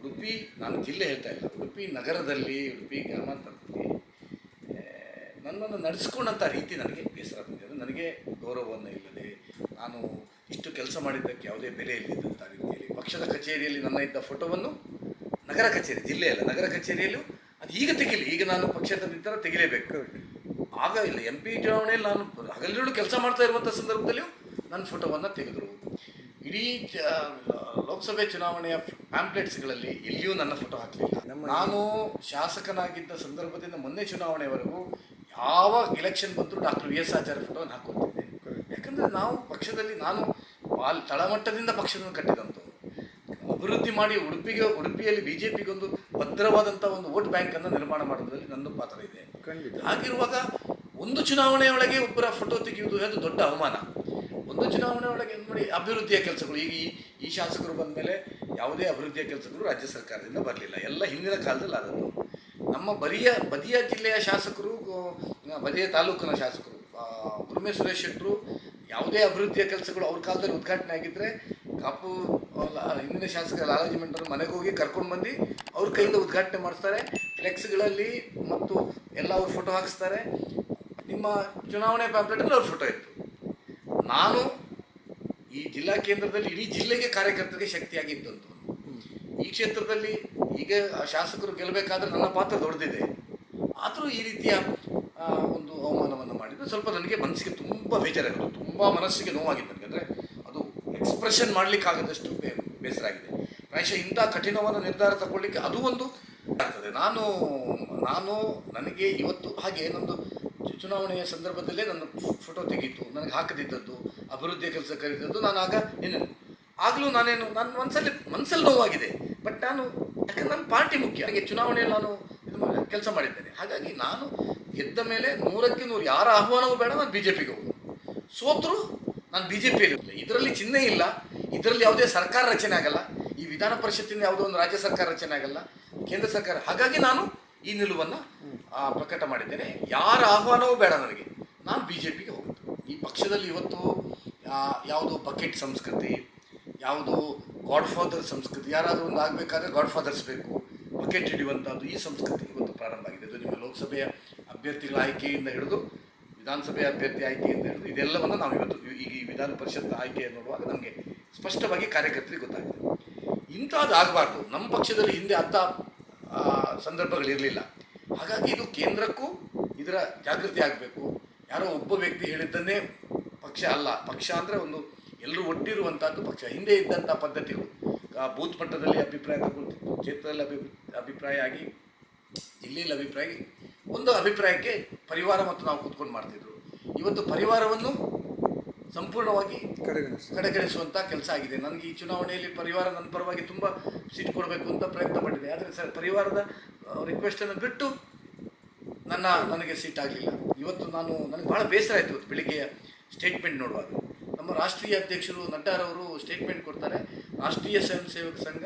ಉಡುಪಿ, ನಾನು ಜಿಲ್ಲೆ ಹೇಳ್ತಾ ಇಲ್ಲ, ಉಡುಪಿ ನಗರದಲ್ಲಿ, ಉಡುಪಿ ಗ್ರಾಮಾಂತರದಲ್ಲಿ ನನ್ನನ್ನು ನಡೆಸ್ಕೊಂಡಂಥ ರೀತಿ ನನಗೆ ಬೇಸರ ಬಂದಿದೆ. ನನಗೆ ಗೌರವವನ್ನು ಇಲ್ಲದೆ ನಾನು ಇಷ್ಟು ಕೆಲಸ ಮಾಡಿದ್ದಕ್ಕೆ ಯಾವುದೇ ಬೆಲೆ ಇಲ್ಲದಂಥ ರೀತಿಯಲ್ಲಿ ಪಕ್ಷದ ಕಚೇರಿಯಲ್ಲಿ ನನ್ನ ಇದ್ದ ಫೋಟೋವನ್ನು ನಗರ ಕಚೇರಿ ಜಿಲ್ಲೆಯಲ್ಲ ನಗರ ಕಚೇರಿಯಲ್ಲೂ ಈಗ ತೆಗಿಲಿ ಈಗ ನಾನು ಪಕ್ಷದ ನಿಂತರ ತೆಗಿಲೇಬೇಕು. ಆಗ ಇಲ್ಲ ಎಂ ಪಿ ಚುನಾವಣೆಯಲ್ಲಿ ನಾನು ಹಗಲಿರುಳು ಕೆಲಸ ಮಾಡ್ತಾ ಇರುವಂಥ ಸಂದರ್ಭದಲ್ಲಿಯೂ ನನ್ನ ಫೋಟೋವನ್ನು ತೆಗೆದರು. ಇಡೀ ಚ- ಲೋಕಸಭೆ ಚುನಾವಣೆಯ ಪ್ಯಾಂಪ್ಲೆಟ್ಸ್ಗಳಲ್ಲಿ ಎಲ್ಲಿಯೂ ನನ್ನ ಫೋಟೋ ಹಾಕಲಿಲ್ಲ. ನಮ್ಮ- ನಾನು ಶಾಸಕನಾಗಿದ್ದ ಸಂದರ್ಭದಿಂದ ಮೊನ್ನೆ ಚುನಾವಣೆವರೆಗೂ ಯಾವ ಇಲೆಕ್ಷನ್ ಬಂದರೂ ಡಾಕ್ಟರ್ ವಿ ಎಸ್ ಆಚಾರ್ಯ ಫೋಟೋವನ್ನು ಹಾಕೊತೇನೆ ಯಾಕಂದರೆ ನಾವು ಪಕ್ಷದಲ್ಲಿ ನಾನು ತಳಮಟ್ಟದಿಂದ ಪಕ್ಷವನ್ನು ಕಟ್ಟಿದಂಥವ್ರು ಅಭಿವೃದ್ಧಿ ಮಾಡಿ ಉಡುಪಿಗೆ ಉಡುಪಿಯಲ್ಲಿ ಬಿ ಜೆ ಪಿಗೊಂದು ಭದ್ರವಾದಂಥ ಒಂದು ವೋಟ್ ಬ್ಯಾಂಕನ್ನು ನಿರ್ಮಾಣ ಮಾಡುವುದರಲ್ಲಿ ನನ್ನ ಪಾತ್ರ ಇದೆ. ಹಾಗಿರುವಾಗ ಒಂದು ಚುನಾವಣೆಯೊಳಗೆ ಒಬ್ಬರ ಫೋಟೋ ತೆಗೆಯುವುದು ಅದು ದೊಡ್ಡ ಅವಮಾನ. ಒಂದು ಚುನಾವಣೆ ಒಳಗೆ ನೋಡಿ ಅಭಿವೃದ್ಧಿಯ ಕೆಲಸಗಳು ಈಗ ಈ ಈ ಶಾಸಕರು ಬಂದ ಮೇಲೆ ಯಾವುದೇ ಅಭಿವೃದ್ಧಿಯ ಕೆಲಸಗಳು ರಾಜ್ಯ ಸರ್ಕಾರದಿಂದ ಬರಲಿಲ್ಲ. ಎಲ್ಲ ಹಿಂದಿನ ಕಾಲದಲ್ಲಿ ಆದದ್ದು. ನಮ್ಮ ಬರಿಯ ಬದಿಯ ಜಿಲ್ಲೆಯ ಶಾಸಕರು ಬದಿಯ ತಾಲೂಕಿನ ಶಾಸಕರು ಗುರುಮೆ ಸುರೇಶ್ ಶೆಟ್ಟರು ಯಾವುದೇ ಅಭಿವೃದ್ಧಿಯ ಕೆಲಸಗಳು ಅವ್ರ ಕಾಲದಲ್ಲಿ ಉದ್ಘಾಟನೆ ಆಗಿದ್ದರೆ ಕಾಪು ಹಿಂದಿನ ಶಾಸಕ ಲಾಲಾಜಿ ಮಂಡಲ್ ಮನೆಗೆ ಹೋಗಿ ಕರ್ಕೊಂಡು ಬಂದು ಅವ್ರ ಕೈಯಿಂದ ಉದ್ಘಾಟನೆ ಮಾಡಿಸ್ತಾರೆ. ಫ್ಲೆಕ್ಸ್ಗಳಲ್ಲಿ ಮತ್ತು ಎಲ್ಲ ಅವ್ರ ಫೋಟೋ ಹಾಕಿಸ್ತಾರೆ. ನಿಮ್ಮ ಚುನಾವಣೆ ಪ್ಯಾಂಪ್ಲೆಟಲ್ಲಿ ಅವ್ರ ಫೋಟೋ ಇತ್ತು. ನಾನು ಈ ಜಿಲ್ಲಾ ಕೇಂದ್ರದಲ್ಲಿ ಇಡೀ ಜಿಲ್ಲೆಗೆ ಕಾರ್ಯಕರ್ತರಿಗೆ ಶಕ್ತಿಯಾಗಿದ್ದಂತು ಈ ಕ್ಷೇತ್ರದಲ್ಲಿ ಈಗ ಶಾಸಕರು ಗೆಲ್ಲಬೇಕಾದ್ರೆ ನನ್ನ ಪಾತ್ರ ದೊಡ್ಡದಿದೆ. ಆದರೂ ಈ ರೀತಿಯ ಒಂದು ಅವಮಾನವನ್ನು ಮಾಡಿದ್ದು ಸ್ವಲ್ಪ ನನಗೆ ಮನಸ್ಸಿಗೆ ತುಂಬ ಬೇಜಾರಾಗಿತ್ತು. ತುಂಬ ಮನಸ್ಸಿಗೆ ನೋವಾಗಿತ್ತು. ಎಕ್ಸ್ಪ್ರೆಷನ್ ಮಾಡಲಿಕ್ಕಾಗದಷ್ಟು ಆಗದಷ್ಟು ಬೇಸರ ಆಗಿದೆ ಪ್ರಾಯಶಃ ಇಂಥ ಕಠಿಣವಾದ ನಿರ್ಧಾರ ತಗೊಳ್ಳಿಕ್ಕೆ ಅದು ಒಂದು ಆಗ್ತದೆ. ನಾನು ನಾನು ನನಗೆ ಇವತ್ತು ಹಾಗೆ ನಂದು ಚುನಾವಣೆಯ ಸಂದರ್ಭದಲ್ಲೇ ನನ್ನ ಫೋಟೋ ತೆಗೀತು, ನನಗೆ ಹಾಕದಿದ್ದದ್ದು, ಅಭಿವೃದ್ಧಿಯ ಕೆಲಸ ಕರೀತದ್ದು ನಾನು ಆಗ ಏನೇನು ಆಗಲೂ ನಾನೇನು ನನ್ನ ಮನಸ್ಸಲ್ಲಿ ಮನಸ್ಸಲ್ಲಿ ನೋವಾಗಿದೆ. ಬಟ್ ನಾನು, ಯಾಕಂದ್ರೆ ನನ್ನ ಪಾರ್ಟಿ ಮುಖ್ಯ. ಹಾಗೆ ಚುನಾವಣೆಯಲ್ಲಿ ನಾನು ಕೆಲಸ ಮಾಡಿದ್ದೇನೆ. ಹಾಗಾಗಿ ನಾನು ಗೆದ್ದ ಮೇಲೆ ನೂರಕ್ಕೆ ನೂರು ಯಾರ ಆಹ್ವಾನವೂ ಬೇಡ, ನಾನು ಬಿ ಜೆ ಪಿಗೆ ಹೋಗೋದು. ಸೋತರು ನಾನು ಬಿ ಜೆ ಪಿಯಲ್ಲಿ ಇದರಲ್ಲಿ ಚಿಹ್ನೆ ಇಲ್ಲ. ಇದರಲ್ಲಿ ಯಾವುದೇ ಸರ್ಕಾರ ರಚನೆ ಆಗಲ್ಲ. ಈ ವಿಧಾನ ಪರಿಷತ್ತಿನ ಯಾವುದೋ ಒಂದು ರಾಜ್ಯ ಸರ್ಕಾರ ರಚನೆ ಆಗಲ್ಲ. ಕೇಂದ್ರ ಸರ್ಕಾರ. ಹಾಗಾಗಿ ನಾನು ಈ ನಿಲುವನ್ನು ಪ್ರಕಟ ಮಾಡಿದ್ದೇನೆ. ಯಾರ ಆಹ್ವಾನವೂ ಬೇಡ ನನಗೆ. ನಾನು ಬಿ ಜೆ ಪಿಗೆ ಹೋಗೋದು ಈ ಪಕ್ಷದಲ್ಲಿ ಇವತ್ತು ಯಾವುದು ಬಕೆಟ್ ಸಂಸ್ಕೃತಿ, ಯಾವುದು ಗಾಡ್ ಫಾದರ್ ಸಂಸ್ಕೃತಿ, ಯಾರಾದರೂ ಒಂದು ಆಗಬೇಕಾದ್ರೆ ಗಾಡ್ ಫಾದರ್ಸ್ ಬೇಕು. ಬಕೆಟ್ ಹಿಡಿಯುವಂಥದ್ದು ಈ ಸಂಸ್ಕೃತಿ ಇವತ್ತು ಪ್ರಾರಂಭ ಆಗಿದೆ. ಇದು ನಿಮ್ಮ ಲೋಕಸಭೆಯ ಅಭ್ಯರ್ಥಿಗಳ ಆಯ್ಕೆಯಿಂದ ಹಿಡಿದು ವಿಧಾನಸಭೆ ಅಭ್ಯರ್ಥಿ ಆಯ್ಕೆಯಿಂದ ಹಿಡಿದು ಇದೆಲ್ಲವನ್ನು ನಾವು ಇವತ್ತು ಈಗ ವಿಧಾನ ಪರಿಷತ್ ಆಯ್ಕೆ ನೋಡುವಾಗ ನಮಗೆ ಸ್ಪಷ್ಟವಾಗಿ ಕಾರ್ಯಕರ್ತರಿಗೆ ಗೊತ್ತಾಗಿದೆ. ಇಂಥದ್ದು ಆಗಬಾರ್ದು. ನಮ್ಮ ಪಕ್ಷದಲ್ಲಿ ಹಿಂದೆ ಅಂಥ ಸಂದರ್ಭಗಳಿರಲಿಲ್ಲ ಹಾಗಾಗಿ ಇದು ಕೇಂದ್ರಕ್ಕೂ ಇದರ ಜಾಗೃತಿ ಆಗಬೇಕು. ಯಾರೋ ಒಬ್ಬ ವ್ಯಕ್ತಿ ಹೇಳಿದ್ದನ್ನೇ ಪಕ್ಷ ಅಲ್ಲ. ಪಕ್ಷ ಅಂದರೆ ಒಂದು ಎಲ್ಲರೂ ಒಟ್ಟಿರುವಂಥದ್ದು ಪಕ್ಷ. ಹಿಂದೆ ಇದ್ದಂಥ ಪದ್ಧತಿಗಳು. ಬೂತ್ ಮಟ್ಟದಲ್ಲಿ ಅಭಿಪ್ರಾಯ ತಗೊಳ್ತಿತ್ತು. ಕ್ಷೇತ್ರದಲ್ಲಿ ಅಭಿ, ಅಭಿಪ್ರಾಯ ಆಗಿ, ಜಿಲ್ಲೆಯಲ್ಲಿ ಅಭಿಪ್ರಾಯ ಒಂದು ಅಭಿಪ್ರಾಯಕ್ಕೆ ಪರಿವಾರ ಮತ್ತು ನಾವು ಕೂತ್ಕೊಂಡು ಮಾಡ್ತಿದ್ರು. ಇವತ್ತು ಪರಿವಾರವನ್ನು ಸಂಪೂರ್ಣವಾಗಿ ಕಡೆಗಣಿಸಿ. ಕಡೆಗಣಿಸುವಂಥ ಕೆಲಸ ಆಗಿದೆ. ನನಗೆ ಈ ಚುನಾವಣೆಯಲ್ಲಿ ಪರಿವಾರ ನನ್ನ ಪರವಾಗಿ ತುಂಬ ಸೀಟ್ ಕೊಡಬೇಕು ಅಂತ ಪ್ರಯತ್ನ ಮಾಡಿದೆ ಆದರೆ ಸರ್ ಪರಿವಾರದ ರಿಕ್ವೆಸ್ಟನ್ನು ಬಿಟ್ಟು ನನ್ನ ನನಗೆ ಸೀಟ್ ಆಗಲಿಲ್ಲ. ಇವತ್ತು ನಾನು ನನಗೆ ಭಾಳ ಬೇಸರ ಆಯಿತು ಇವತ್ತು ಬೆಳಿಗ್ಗೆಯ ಸ್ಟೇಟ್ಮೆಂಟ್ ನೋಡುವಾಗ. ನಮ್ಮ ರಾಷ್ಟ್ರೀಯ ಅಧ್ಯಕ್ಷರು ನಡ್ಡಾರವರು ಸ್ಟೇಟ್ಮೆಂಟ್ ಕೊಡ್ತಾರೆ. ರಾಷ್ಟ್ರೀಯ ಸ್ವಯಂ ಸೇವಕ ಸಂಘ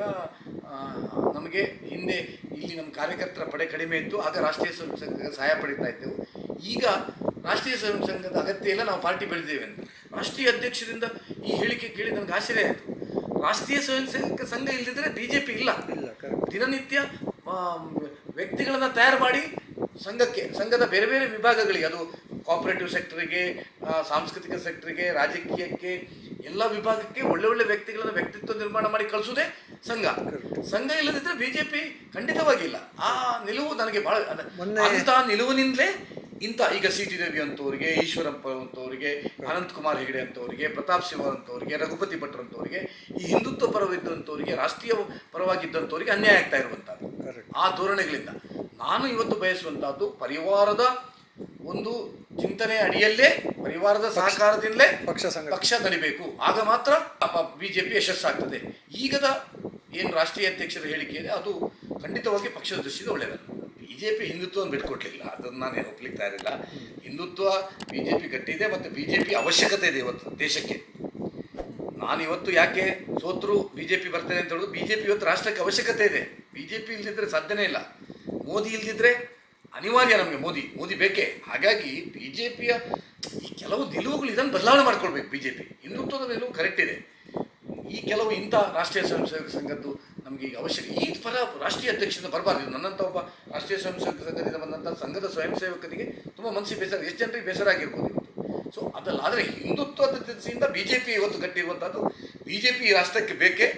ನಮಗೆ ಹಿಂದೆ ಇಲ್ಲಿ ನಮ್ಮ ಕಾರ್ಯಕರ್ತರ ಪಡೆ ಕಡಿಮೆ ಇತ್ತು ಆಗ ರಾಷ್ಟ್ರೀಯ ಸ್ವಯಂ ಸಂಘ ಸಹಾಯ ಪಡಿತಾ ಇದ್ದೆವು. ಈಗ ರಾಷ್ಟ್ರೀಯ ಸ್ವಯಂ ಸಂಘದ ಅಗತ್ಯ ಇಲ್ಲ ನಾವು ಪಾರ್ಟಿ ಬೆಳೆದೇವೆ ಅಂತ. ರಾಷ್ಟ್ರೀಯ ಅಧ್ಯಕ್ಷರಿಂದ ಈ ಹೇಳಿಕೆ ಕೇಳಿ ನನಗೆ ಆಶ್ಚರ್ಯ ಆಯಿತು. ರಾಷ್ಟ್ರೀಯ ಸ್ವಯಂ ಸೇವಕ ಸಂಘ ಇಲ್ಲದಿದ್ದರೆ ಬಿ ಜೆ ಪಿ ಇಲ್ಲ ಇಲ್ಲ ದಿನನಿತ್ಯ ವ್ಯಕ್ತಿಗಳನ್ನು ತಯಾರು ಮಾಡಿ ಸಂಘಕ್ಕೆ ಸಂಘದ ಬೇರೆ ಬೇರೆ ವಿಭಾಗಗಳಿಗೆ ಅದು ಕೋಪರೇಟಿವ್ ಸೆಕ್ಟರಿಗೆ ಸಾಂಸ್ಕೃತಿಕ ಸೆಕ್ಟರಿಗೆ ರಾಜಕೀಯಕ್ಕೆ ಎಲ್ಲ ವಿಭಾಗಕ್ಕೆ ಒಳ್ಳೆ ಒಳ್ಳೆ ವ್ಯಕ್ತಿಗಳನ್ನು ವ್ಯಕ್ತಿತ್ವ ನಿರ್ಮಾಣ ಮಾಡಿ ಕಳಿಸೋದೇ ಸಂಘ. ಸಂಘ ಇಲ್ಲದಿದ್ದರೆ ಬಿ ಜೆ ಪಿ ಖಂಡಿತವಾಗಿಲ್ಲ ಆ ನಿಲುವು ನನಗೆ ಭಾಳ ಅಂಥ ನಿಲುವಿನಿಂದಲೇ ಇಂಥ ಈಗ ಸಿ ಟಿ ರವಿ ಅಂತವರಿಗೆ ಈಶ್ವರಪ್ಪ ಅಂತವರಿಗೆ ಅನಂತ್ ಕುಮಾರ್ ಹೆಗಡೆ ಅಂತವರಿಗೆ ಪ್ರತಾಪ್ ಸಿಂಹ ಅಂತವರಿಗೆ ರಘುಪತಿ ಭಟ್ರ ಅಂತವರಿಗೆ ಈ ಹಿಂದುತ್ವ ಪರವಿದ್ದಂಥವರಿಗೆ ರಾಷ್ಟ್ರೀಯ ಪರವಾಗಿದ್ದಂಥವರಿಗೆ ಅನ್ಯಾಯ ಆಗ್ತಾ ಇರುವಂಥದ್ದು. ಆ ಧೋರಣೆಗಳಿಂದ. ನಾನು ಇವತ್ತು ಬಯಸುವಂತಹದ್ದು ಪರಿವಾರದ ಒಂದು ಚಿಂತನೆ ಅಡಿಯಲ್ಲೇ ಪರಿವಾರದ ಸಹಕಾರದಿಂದಲೇ ಪಕ್ಷ ಪಕ್ಷ ನಡಿಬೇಕು ಆಗ ಮಾತ್ರ ಬಿಜೆಪಿ ಯಶಸ್ಸಾಗ್ತದೆ. ಈಗದ ಏನು ರಾಷ್ಟ್ರೀಯ ಅಧ್ಯಕ್ಷರ ಹೇಳಿಕೆ ಇದೆ ಅದು ಖಂಡಿತವಾಗಿ ಪಕ್ಷದ ದೃಷ್ಟಿಯಿಂದ ಒಳ್ಳೆಯದಲ್ಲ. ಬಿಜೆಪಿ ಹಿಂದುತ್ವವನ್ನು ಬಿಟ್ಕೊಟ್ಲಿಲ್ಲ ಅದನ್ನು ನಾನು ಒಪ್ಲಿಕ್ಕೆ ತಯಾರಿಲ್ಲ ಹಿಂದುತ್ವ ಪಿ ಗಟ್ಟಿದೆ ಮತ್ತು ಬಿ ಜೆ ಪಿ ಅವಶ್ಯಕತೆ ಇದೆ ಇವತ್ತು ದೇಶಕ್ಕೆ. ನಾನು ಇವತ್ತು ಯಾಕೆ ಸೋತರು ಬಿ ಜೆ ಪಿ ಬರ್ತೇನೆ ಅಂತ ಹೇಳೋದು? ಬಿ ಜೆ ಪಿ ಇವತ್ತು ರಾಷ್ಟ್ರಕ್ಕೆ ಅವಶ್ಯಕತೆ ಇದೆ. ಬಿ ಜೆ ಪಿ ಇಲ್ಲದಿದ್ದರೆ ಸಾಧ್ಯನೇ ಇಲ್ಲ. ಮೋದಿ ಇಲ್ಲದಿದ್ದರೆ ಅನಿವಾರ್ಯ ನಮಗೆ ಮೋದಿ. ಮೋದಿ ಬೇಕೇ? ಹಾಗಾಗಿ ಬಿ ಜೆ ಪಿಯ ಈ ಕೆಲವು ನಿಲುವುಗಳು ಇದನ್ನು ಬದಲಾವಣೆ ಮಾಡ್ಕೊಳ್ಬೇಕು ಬಿ ಜೆ ಪಿ ಹಿಂದುತ್ವದ ನಿಲುವು ಕರೆಕ್ಟ್ ಇದೆ. ಈ ಕೆಲವು ಇಂಥ ರಾಷ್ಟ್ರೀಯ ಸ್ವಯಂ ಸೇವಕ ಸಂಘದ್ದು ನಮಗೆ ಈಗ ಅವಶ್ಯಕ ಈ ಪರ ರಾಷ್ಟ್ರೀಯ ಅಧ್ಯಕ್ಷರಿಂದ ಬರಬಾರ್ದು. ನನ್ನಂಥ ಒಬ್ಬ ರಾಷ್ಟ್ರೀಯ ಸ್ವಯಂ ಸೇವಕ ಸಂಘದಿಂದ ಬಂದಂಥ ಸಂಘದ ಸ್ವಯಂ ಸೇವಕರಿಗೆ ತುಂಬ ಮನಸ್ಸಿಗೆ ಬೇಸರ ಎಷ್ಟು ಜನರಿಗೆ ಬೇಸರ ಆಗಿರ್ಬೋದು ಇವತ್ತು. ಸೊ ಅದಲ್ಲ ಆದರೆ ಹಿಂದುತ್ವದ ದೃಷ್ಟಿಯಿಂದ ಬಿ ಜೆ ಪಿ ಇವತ್ತು ಕಟ್ಟಿರುವಂಥದ್ದು ಬಿ ಜೆ ಪಿ ರಾಷ್ಟ್ರಕ್ಕೆ ಬೇಕೇ?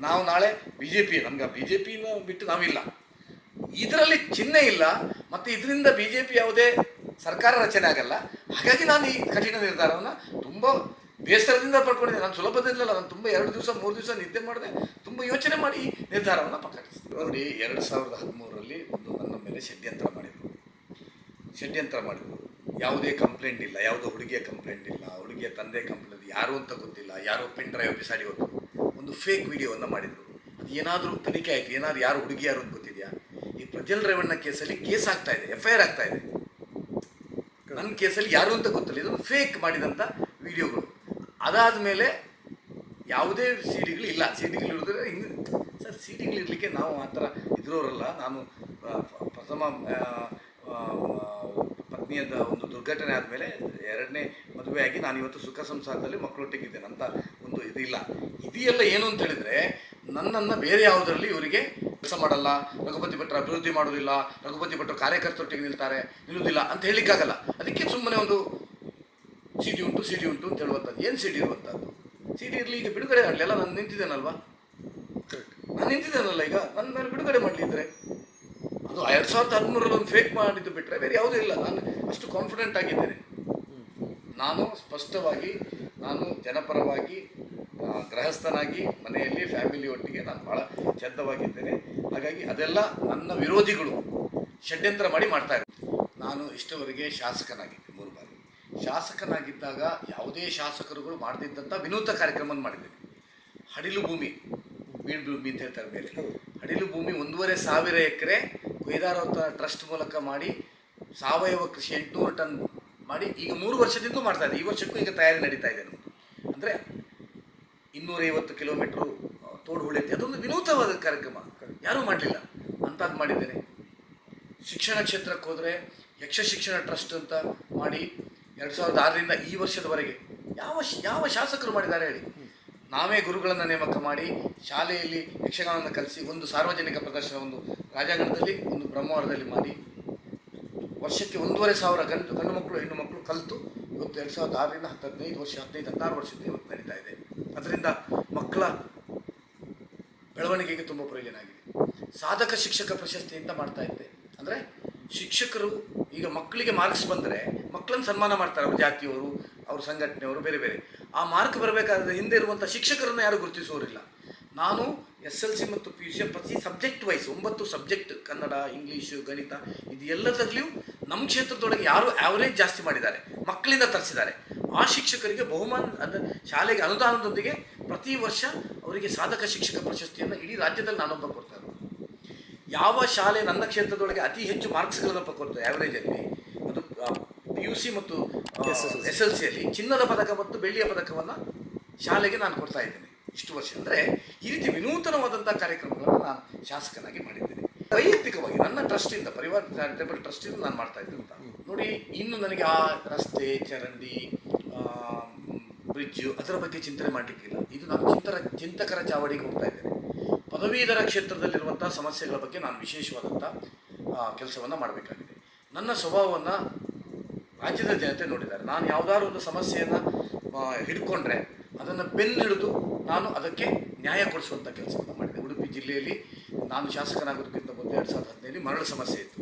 ನಾವು ನಾಳೆ ಬಿ ಜೆ ಪಿ ನಮ್ಗೆ ಬಿ ಜೆ ಪಿನ ಬಿಟ್ಟು ನಾವಿಲ್ಲ. ಇದರಲ್ಲಿ ಚಿಹ್ನೆ ಇಲ್ಲ. ಮತ್ತು ಇದರಿಂದ ಬಿ ಜೆ ಪಿ ಯಾವುದೇ ಸರ್ಕಾರ ರಚನೆ ಆಗಲ್ಲ. ಹಾಗಾಗಿ ನಾನು ಈ ಕಠಿಣ ನಿರ್ಧಾರವನ್ನು ತುಂಬ ಬೇಸರದಿಂದ ಪಡ್ಕೊಂಡಿದ್ದೆ. ನಾನು ಸುಲಭದಿಂದಲ್ಲ ನಾನು ತುಂಬ ಎರಡು ದಿವಸ, ಮೂರು ದಿವಸ ನಿದ್ದೆ ಮಾಡಿದೆ. ತುಂಬ ಯೋಚನೆ ಮಾಡಿ ನಿರ್ಧಾರವನ್ನು ಪ್ರಕಟಿಸಿದೆ. ನೋಡಿ, ಎರಡು ಸಾವಿರದ ಹದಿಮೂರರಲ್ಲಿ ಒಂದು ನನ್ನ ಮೇಲೆ ಷಡ್ಯಂತ್ರ ಮಾಡಿದ್ರು. ಷಡ್ಯಂತ್ರ ಮಾಡಿದ್ರು. ಯಾವುದೇ ಕಂಪ್ಲೇಂಟ್ ಇಲ್ಲ. ಯಾವುದೋ ಹುಡುಗಿಯ ಕಂಪ್ಲೇಂಟ್ ಇಲ್ಲ. ಹುಡುಗಿಯ ತಂದೆ ಕಂಪ್ಲೇಂಟ್ ಯಾರು ಅಂತ ಗೊತ್ತಿಲ್ಲ. ಯಾರೋ ಪೆನ್ ಡ್ರೈವ್ ಬಿಸಾಡಿ ಹೋದ್ರು. ಒಂದು ಫೇಕ್ ವಿಡಿಯೋವನ್ನು ಮಾಡಿದರು. ಅದು ಏನಾದರೂ ತನಿಖೆ ಆಯಿತು. ಏನಾದರೂ ಯಾರು ಹುಡುಗಿ ಯಾರು ಅಂತ ಗೊತ್ತಿದೆಯಾ? ಈ ಪ್ರಜ್ವಲ್ ರೇವಣ್ಣ ಕೇಸಲ್ಲಿ ಕೇಸ್ ಆಗ್ತಾ ಇದೆ. ಎಫ್ ಐ ಆರ್ ಆಗ್ತಾ ಇದೆ. ನನ್ನ ಕೇಸಲ್ಲಿ ಯಾರು ಅಂತ ಗೊತ್ತಿಲ್ಲ. ಇದೊಂದು ಫೇಕ್ ಮಾಡಿದಂಥ ವಿಡಿಯೋಗಳು ಅದಾದ ಮೇಲೆ ಯಾವುದೇ ಸಿ ಡಿಗಳು ಇಲ್ಲ ಸಿ ಡಿಗಳು ಇರಿದ್ರೆ ಹಿಂಗೆ ಸರ್ ಸಿ ಡಿಗಳು ಇರಲಿಕ್ಕೆ ನಾವು ಆ ಥರ ಇದ್ರೋರಲ್ಲ. ನಾನು ಪ್ರಥಮ ಪತ್ನಿಯದ ಒಂದು ದುರ್ಘಟನೆ ಆದಮೇಲೆ ಎರಡನೇ ಮದುವೆಯಾಗಿ ನಾನು ಇವತ್ತು ಸುಖ ಸಂಸಾರದಲ್ಲಿ ಮಕ್ಕಳೊಟ್ಟಿಗಿದ್ದೇನೆ ಅಂತ ಒಂದು ಇದಿಲ್ಲ. ಇದೆಲ್ಲ ಏನು ಅಂತ ಹೇಳಿದರೆ, ನನ್ನನ್ನು ಬೇರೆ ಯಾವುದರಲ್ಲಿ ಇವರಿಗೆ ಕೆಲಸ ಮಾಡಲ್ಲ. ರಘುಪತಿ ಭಟ್ರು ಅಭಿವೃದ್ಧಿ ಮಾಡೋದಿಲ್ಲ ರಘುಪತಿ ಭಟ್ರು ಕಾರ್ಯಕರ್ತರೊಟ್ಟಿಗೆ ನಿಲ್ತಾರೆ, ನಿಲ್ಲುವುದಿಲ್ಲ ಅಂತ ಹೇಳಲಿಕ್ಕಾಗಲ್ಲ. ಅದಕ್ಕೆ ಸುಮ್ಮನೆ ಒಂದು ಸಿ ಡಿ ಉಂಟು ಸಿಡಿ ಉಂಟು ಅಂತ ಹೇಳುವಂಥದ್ದು. ಏನು ಸಿಡಿ ಇರುವಂಥದ್ದು? ಸಿಡಿ ಇರಲಿ ಈಗ ಬಿಡುಗಡೆ ಮಾಡಲಿಲ್ಲ ನಾನು ನಿಂತಿದ್ದೇನಲ್ವಾ? ಕರೆಕ್ಟ್ ನಾನು ನಿಂತಿದ್ದೇನಲ್ಲ ಈಗ? ನನ್ನ ನಾನು ಬಿಡುಗಡೆ ಮಾಡಲಿದ್ರೆ? ಅದು ಎರಡು ಸಾವಿರದ ಹದಿಮೂರರಲ್ಲಿ ಒಂದು ಫೇಕ್ ಮಾಡಿದ್ದು ಬಿಟ್ಟರೆ ಬೇರೆ ಯಾವುದೂ ಇಲ್ಲ. ನಾನು ಅಷ್ಟು ಕಾನ್ಫಿಡೆಂಟ್ ಆಗಿದ್ದೇನೆ. ನಾನು ಸ್ಪಷ್ಟವಾಗಿ ನಾನು ಜನಪರವಾಗಿ ಗೃಹಸ್ಥನಾಗಿ ಮನೆಯಲ್ಲಿ ಫ್ಯಾಮಿಲಿ ಒಟ್ಟಿಗೆ ನಾನು ಭಾಳ ಶ್ರದ್ಧವಾಗಿದ್ದೇನೆ ಹಾಗಾಗಿ ಅದೆಲ್ಲ ನನ್ನ ವಿರೋಧಿಗಳು ಷಡ್ಯಂತ್ರ ಮಾಡಿ ಮಾಡ್ತಾ ನಾನು ಇಷ್ಟವರೆಗೆ ಶಾಸಕನಾಗಿದ್ದೆ ಶಾಸಕನಾಗಿದ್ದಾಗ ಯಾವುದೇ ಶಾಸಕರುಗಳು ಮಾಡದಿದ್ದಂಥ ವಿನೂತ ಕಾರ್ಯಕ್ರಮವನ್ನು ಮಾಡಿದ್ದೇನೆ ಹಡಿಲು ಭೂಮಿ ಬೀಳು ಭೂಮಿ ಅಂತ ಹೇಳ್ತಾರೆ ಮೇಲೆ. ಹಡಿಲು ಭೂಮಿ ಒಂದೂವರೆ ಸಾವಿರ ಎಕರೆ ಕೊಯ್ದಾರವತ ಟ್ರಸ್ಟ್ ಮೂಲಕ ಮಾಡಿ ಸಾವಯವ ಕೃಷಿ ಎಂಟುನೂರು ಟನ್ ಮಾಡಿ ಈಗ ಮೂರು ವರ್ಷದಿಂದ ಮಾಡ್ತಾ ಇದೆ. ಈ ವರ್ಷಕ್ಕೂ ಈಗ ತಯಾರಿ ನಡೀತಾ ಇದೆ ನಮ್ಮದು ಅಂದರೆ ಇನ್ನೂರೈವತ್ತು ಕಿಲೋಮೀಟ್ರು ತೋಡು ಹೊಳೆತಿ ಅದೊಂದು ವಿನೂತವಾದ ಕಾರ್ಯಕ್ರಮ. ಯಾರೂ ಮಾಡಲಿಲ್ಲ. ಅಂಥದ್ದು ಮಾಡಿದ್ದೇನೆ. ಶಿಕ್ಷಣ ಕ್ಷೇತ್ರಕ್ಕೆ ಹೋದರೆ ಯಕ್ಷ ಶಿಕ್ಷಣ ಟ್ರಸ್ಟ್ ಅಂತ ಮಾಡಿ ಎರಡು ಸಾವಿರದ ಆರರಿಂದ ಈ ವರ್ಷದವರೆಗೆ ಯಾವ ಯಾವ ಶಾಸಕರು ಮಾಡಿದ್ದಾರೆ ಹೇಳಿ? ನಾವೇ ಗುರುಗಳನ್ನು ನೇಮಕ ಮಾಡಿ ಶಾಲೆಯಲ್ಲಿ ಯಕ್ಷಗಾನವನ್ನು ಕಲಿಸಿ ಒಂದು ಸಾರ್ವಜನಿಕ ಪ್ರದರ್ಶನ ಒಂದು ರಾಜಾಂಗಣದಲ್ಲಿ, ಒಂದು ಬ್ರಹ್ಮವರದಲ್ಲಿ ಮಾಡಿ ವರ್ಷಕ್ಕೆ ಒಂದೂವರೆ ಸಾವಿರ ಗಂಡು ಗಂಡು ಮಕ್ಕಳು, ಹೆಣ್ಣು ಮಕ್ಕಳು ಕಲಿತು ಇವತ್ತು ಎರಡು ಸಾವಿರದ ಆರರಿಂದ ಹತ್ತು ವರ್ಷ, ಹದಿನೈದು, ಹದಿನಾರು ವರ್ಷದಿಂದ ಇವತ್ತು ನಡೀತಾ ಇದೆ. ಅದರಿಂದ ಮಕ್ಕಳ ಬೆಳವಣಿಗೆಗೆ ತುಂಬ ಪ್ರಯೋಜನ ಆಗಿದೆ. ಸಾಧಕ ಶಿಕ್ಷಕ ಪ್ರಶಸ್ತಿ ಅಂತ ಮಾಡ್ತಾ ಇದ್ದೆ. ಅಂದರೆ ಶಿಕ್ಷಕರು ಈಗ ಮಕ್ಕಳಿಗೆ ಮಾರ್ಕ್ಸ್ ಬಂದರೆ ಮಕ್ಕಳನ್ನು ಸನ್ಮಾನ ಮಾಡ್ತಾರೆ ಅವ್ರ ಜಾತಿಯವರು, ಅವ್ರ ಸಂಘಟನೆಯವರು, ಬೇರೆ ಬೇರೆ. ಆ ಮಾರ್ಕ್ ಬರಬೇಕಾದ್ರೆ ಹಿಂದೆ ಇರುವಂಥ ಶಿಕ್ಷಕರನ್ನು ಯಾರು ಗುರುತಿಸುವವರಿಲ್ಲ ನಾನು ಎಸ್ ಎಲ್ ಸಿ ಮತ್ತು ಪಿ ಯು ಸಿ ಪ್ರತಿ ಸಬ್ಜೆಕ್ಟ್ ವೈಸ್ ಒಂಬತ್ತು ಸಬ್ಜೆಕ್ಟ್ ಕನ್ನಡ ಇಂಗ್ಲೀಷು ಗಣಿತ ಇದು ಎಲ್ಲದರಲ್ಲಿಯೂ ನಮ್ಮ ಕ್ಷೇತ್ರದೊಳಗೆ ಯಾರು ಆವರೇಜ್ ಜಾಸ್ತಿ ಮಾಡಿದ್ದಾರೆ, ಮಕ್ಕಳಿಂದ ತರಿಸಿದ್ದಾರೆ. ಆ ಶಿಕ್ಷಕರಿಗೆ ಬಹುಮಾನ ಅಂದರೆ ಶಾಲೆಗೆ ಅನುದಾನದೊಂದಿಗೆ ಪ್ರತಿ ವರ್ಷ ಅವರಿಗೆ ಸಾಧಕ ಶಿಕ್ಷಕ ಪ್ರಶಸ್ತಿಯನ್ನು ಇಡೀ ರಾಜ್ಯದಲ್ಲಿ ನಾನೊಬ್ಬ ಕೊಡ್ತಾರೆ. ಯಾವ ಶಾಲೆ ನನ್ನ ಕ್ಷೇತ್ರದೊಳಗೆ ಅತಿ ಹೆಚ್ಚು ಮಾರ್ಕ್ಸ್ಗಳನ್ನು ಪಡ್ಕೊಳ್ತದೆ ಆ್ಯಾವ್ರೇಜಲ್ಲಿ ಅದು ಪಿ ಯು ಸಿ ಮತ್ತು ಎಸ್ ಎಲ್ ಸಿಯಲ್ಲಿ ಚಿನ್ನದ ಪದಕ ಮತ್ತು ಬೆಳ್ಳಿಯ ಪದಕವನ್ನು ಶಾಲೆಗೆ ನಾನು ಕೊಡ್ತಾ ಇದ್ದೇನೆ. ಇಷ್ಟು ವರ್ಷ. ಅಂದರೆ ಈ ರೀತಿ ವಿನೂತನವಾದಂಥ ಕಾರ್ಯಕ್ರಮಗಳನ್ನು ನಾನು ಶಾಸಕನಾಗಿ ಮಾಡಿದ್ದೇನೆ. ವೈಯಕ್ತಿಕವಾಗಿ ನನ್ನ ಟ್ರಸ್ಟಿಂದ ಪರಿವಾರ ಚಾರಿಟೇಬಲ್ ಟ್ರಸ್ಟಿಂದ ನಾನು ಮಾಡ್ತಾ ಇದ್ದೆ ಅಂತ. ನೋಡಿ ಇನ್ನು ನನಗೆ ಆ ರಸ್ತೆ ಚರಂಡಿ ಬ್ರಿಡ್ಜು ಅದರ ಬಗ್ಗೆ ಚಿಂತನೆ ಮಾಡಲಿಕ್ಕಿಲ್ಲ. ಇದು ನಾನು ಚಿಂತರ ಚಿಂತಕರ ಚಾವಡಿಗೆ ಹೋಗ್ತಾ ಇದ್ದೇನೆ. ಪದವೀಧರ ಕ್ಷೇತ್ರದಲ್ಲಿರುವಂಥ ಸಮಸ್ಯೆಗಳ ಬಗ್ಗೆ ನಾನು ವಿಶೇಷವಾದಂಥ ಕೆಲಸವನ್ನು ಮಾಡಬೇಕಾಗಿದೆ. ನನ್ನ ಸ್ವಭಾವವನ್ನು ರಾಜ್ಯದ ಜನತೆ ನೋಡಿದ್ದಾರೆ. ನಾನು ಯಾವುದಾದ್ರು ಒಂದು ಸಮಸ್ಯೆಯನ್ನು ಹಿಡ್ಕೊಂಡ್ರೆ ಅದನ್ನು ಬೆನ್ನಿಡಿದು ನಾನು ಅದಕ್ಕೆ ನ್ಯಾಯ ಕೊಡಿಸುವಂಥ ಕೆಲಸವನ್ನು ಮಾಡಿದೆ. ಉಡುಪಿ ಜಿಲ್ಲೆಯಲ್ಲಿ ನಾನು ಶಾಸಕನಾಗೋದಕ್ಕಿಂತ ಮೊದಲು ಎರಡು ಸಾವಿರದ ಹದಿನೈದು ಮರಳು ಸಮಸ್ಯೆ ಇತ್ತು.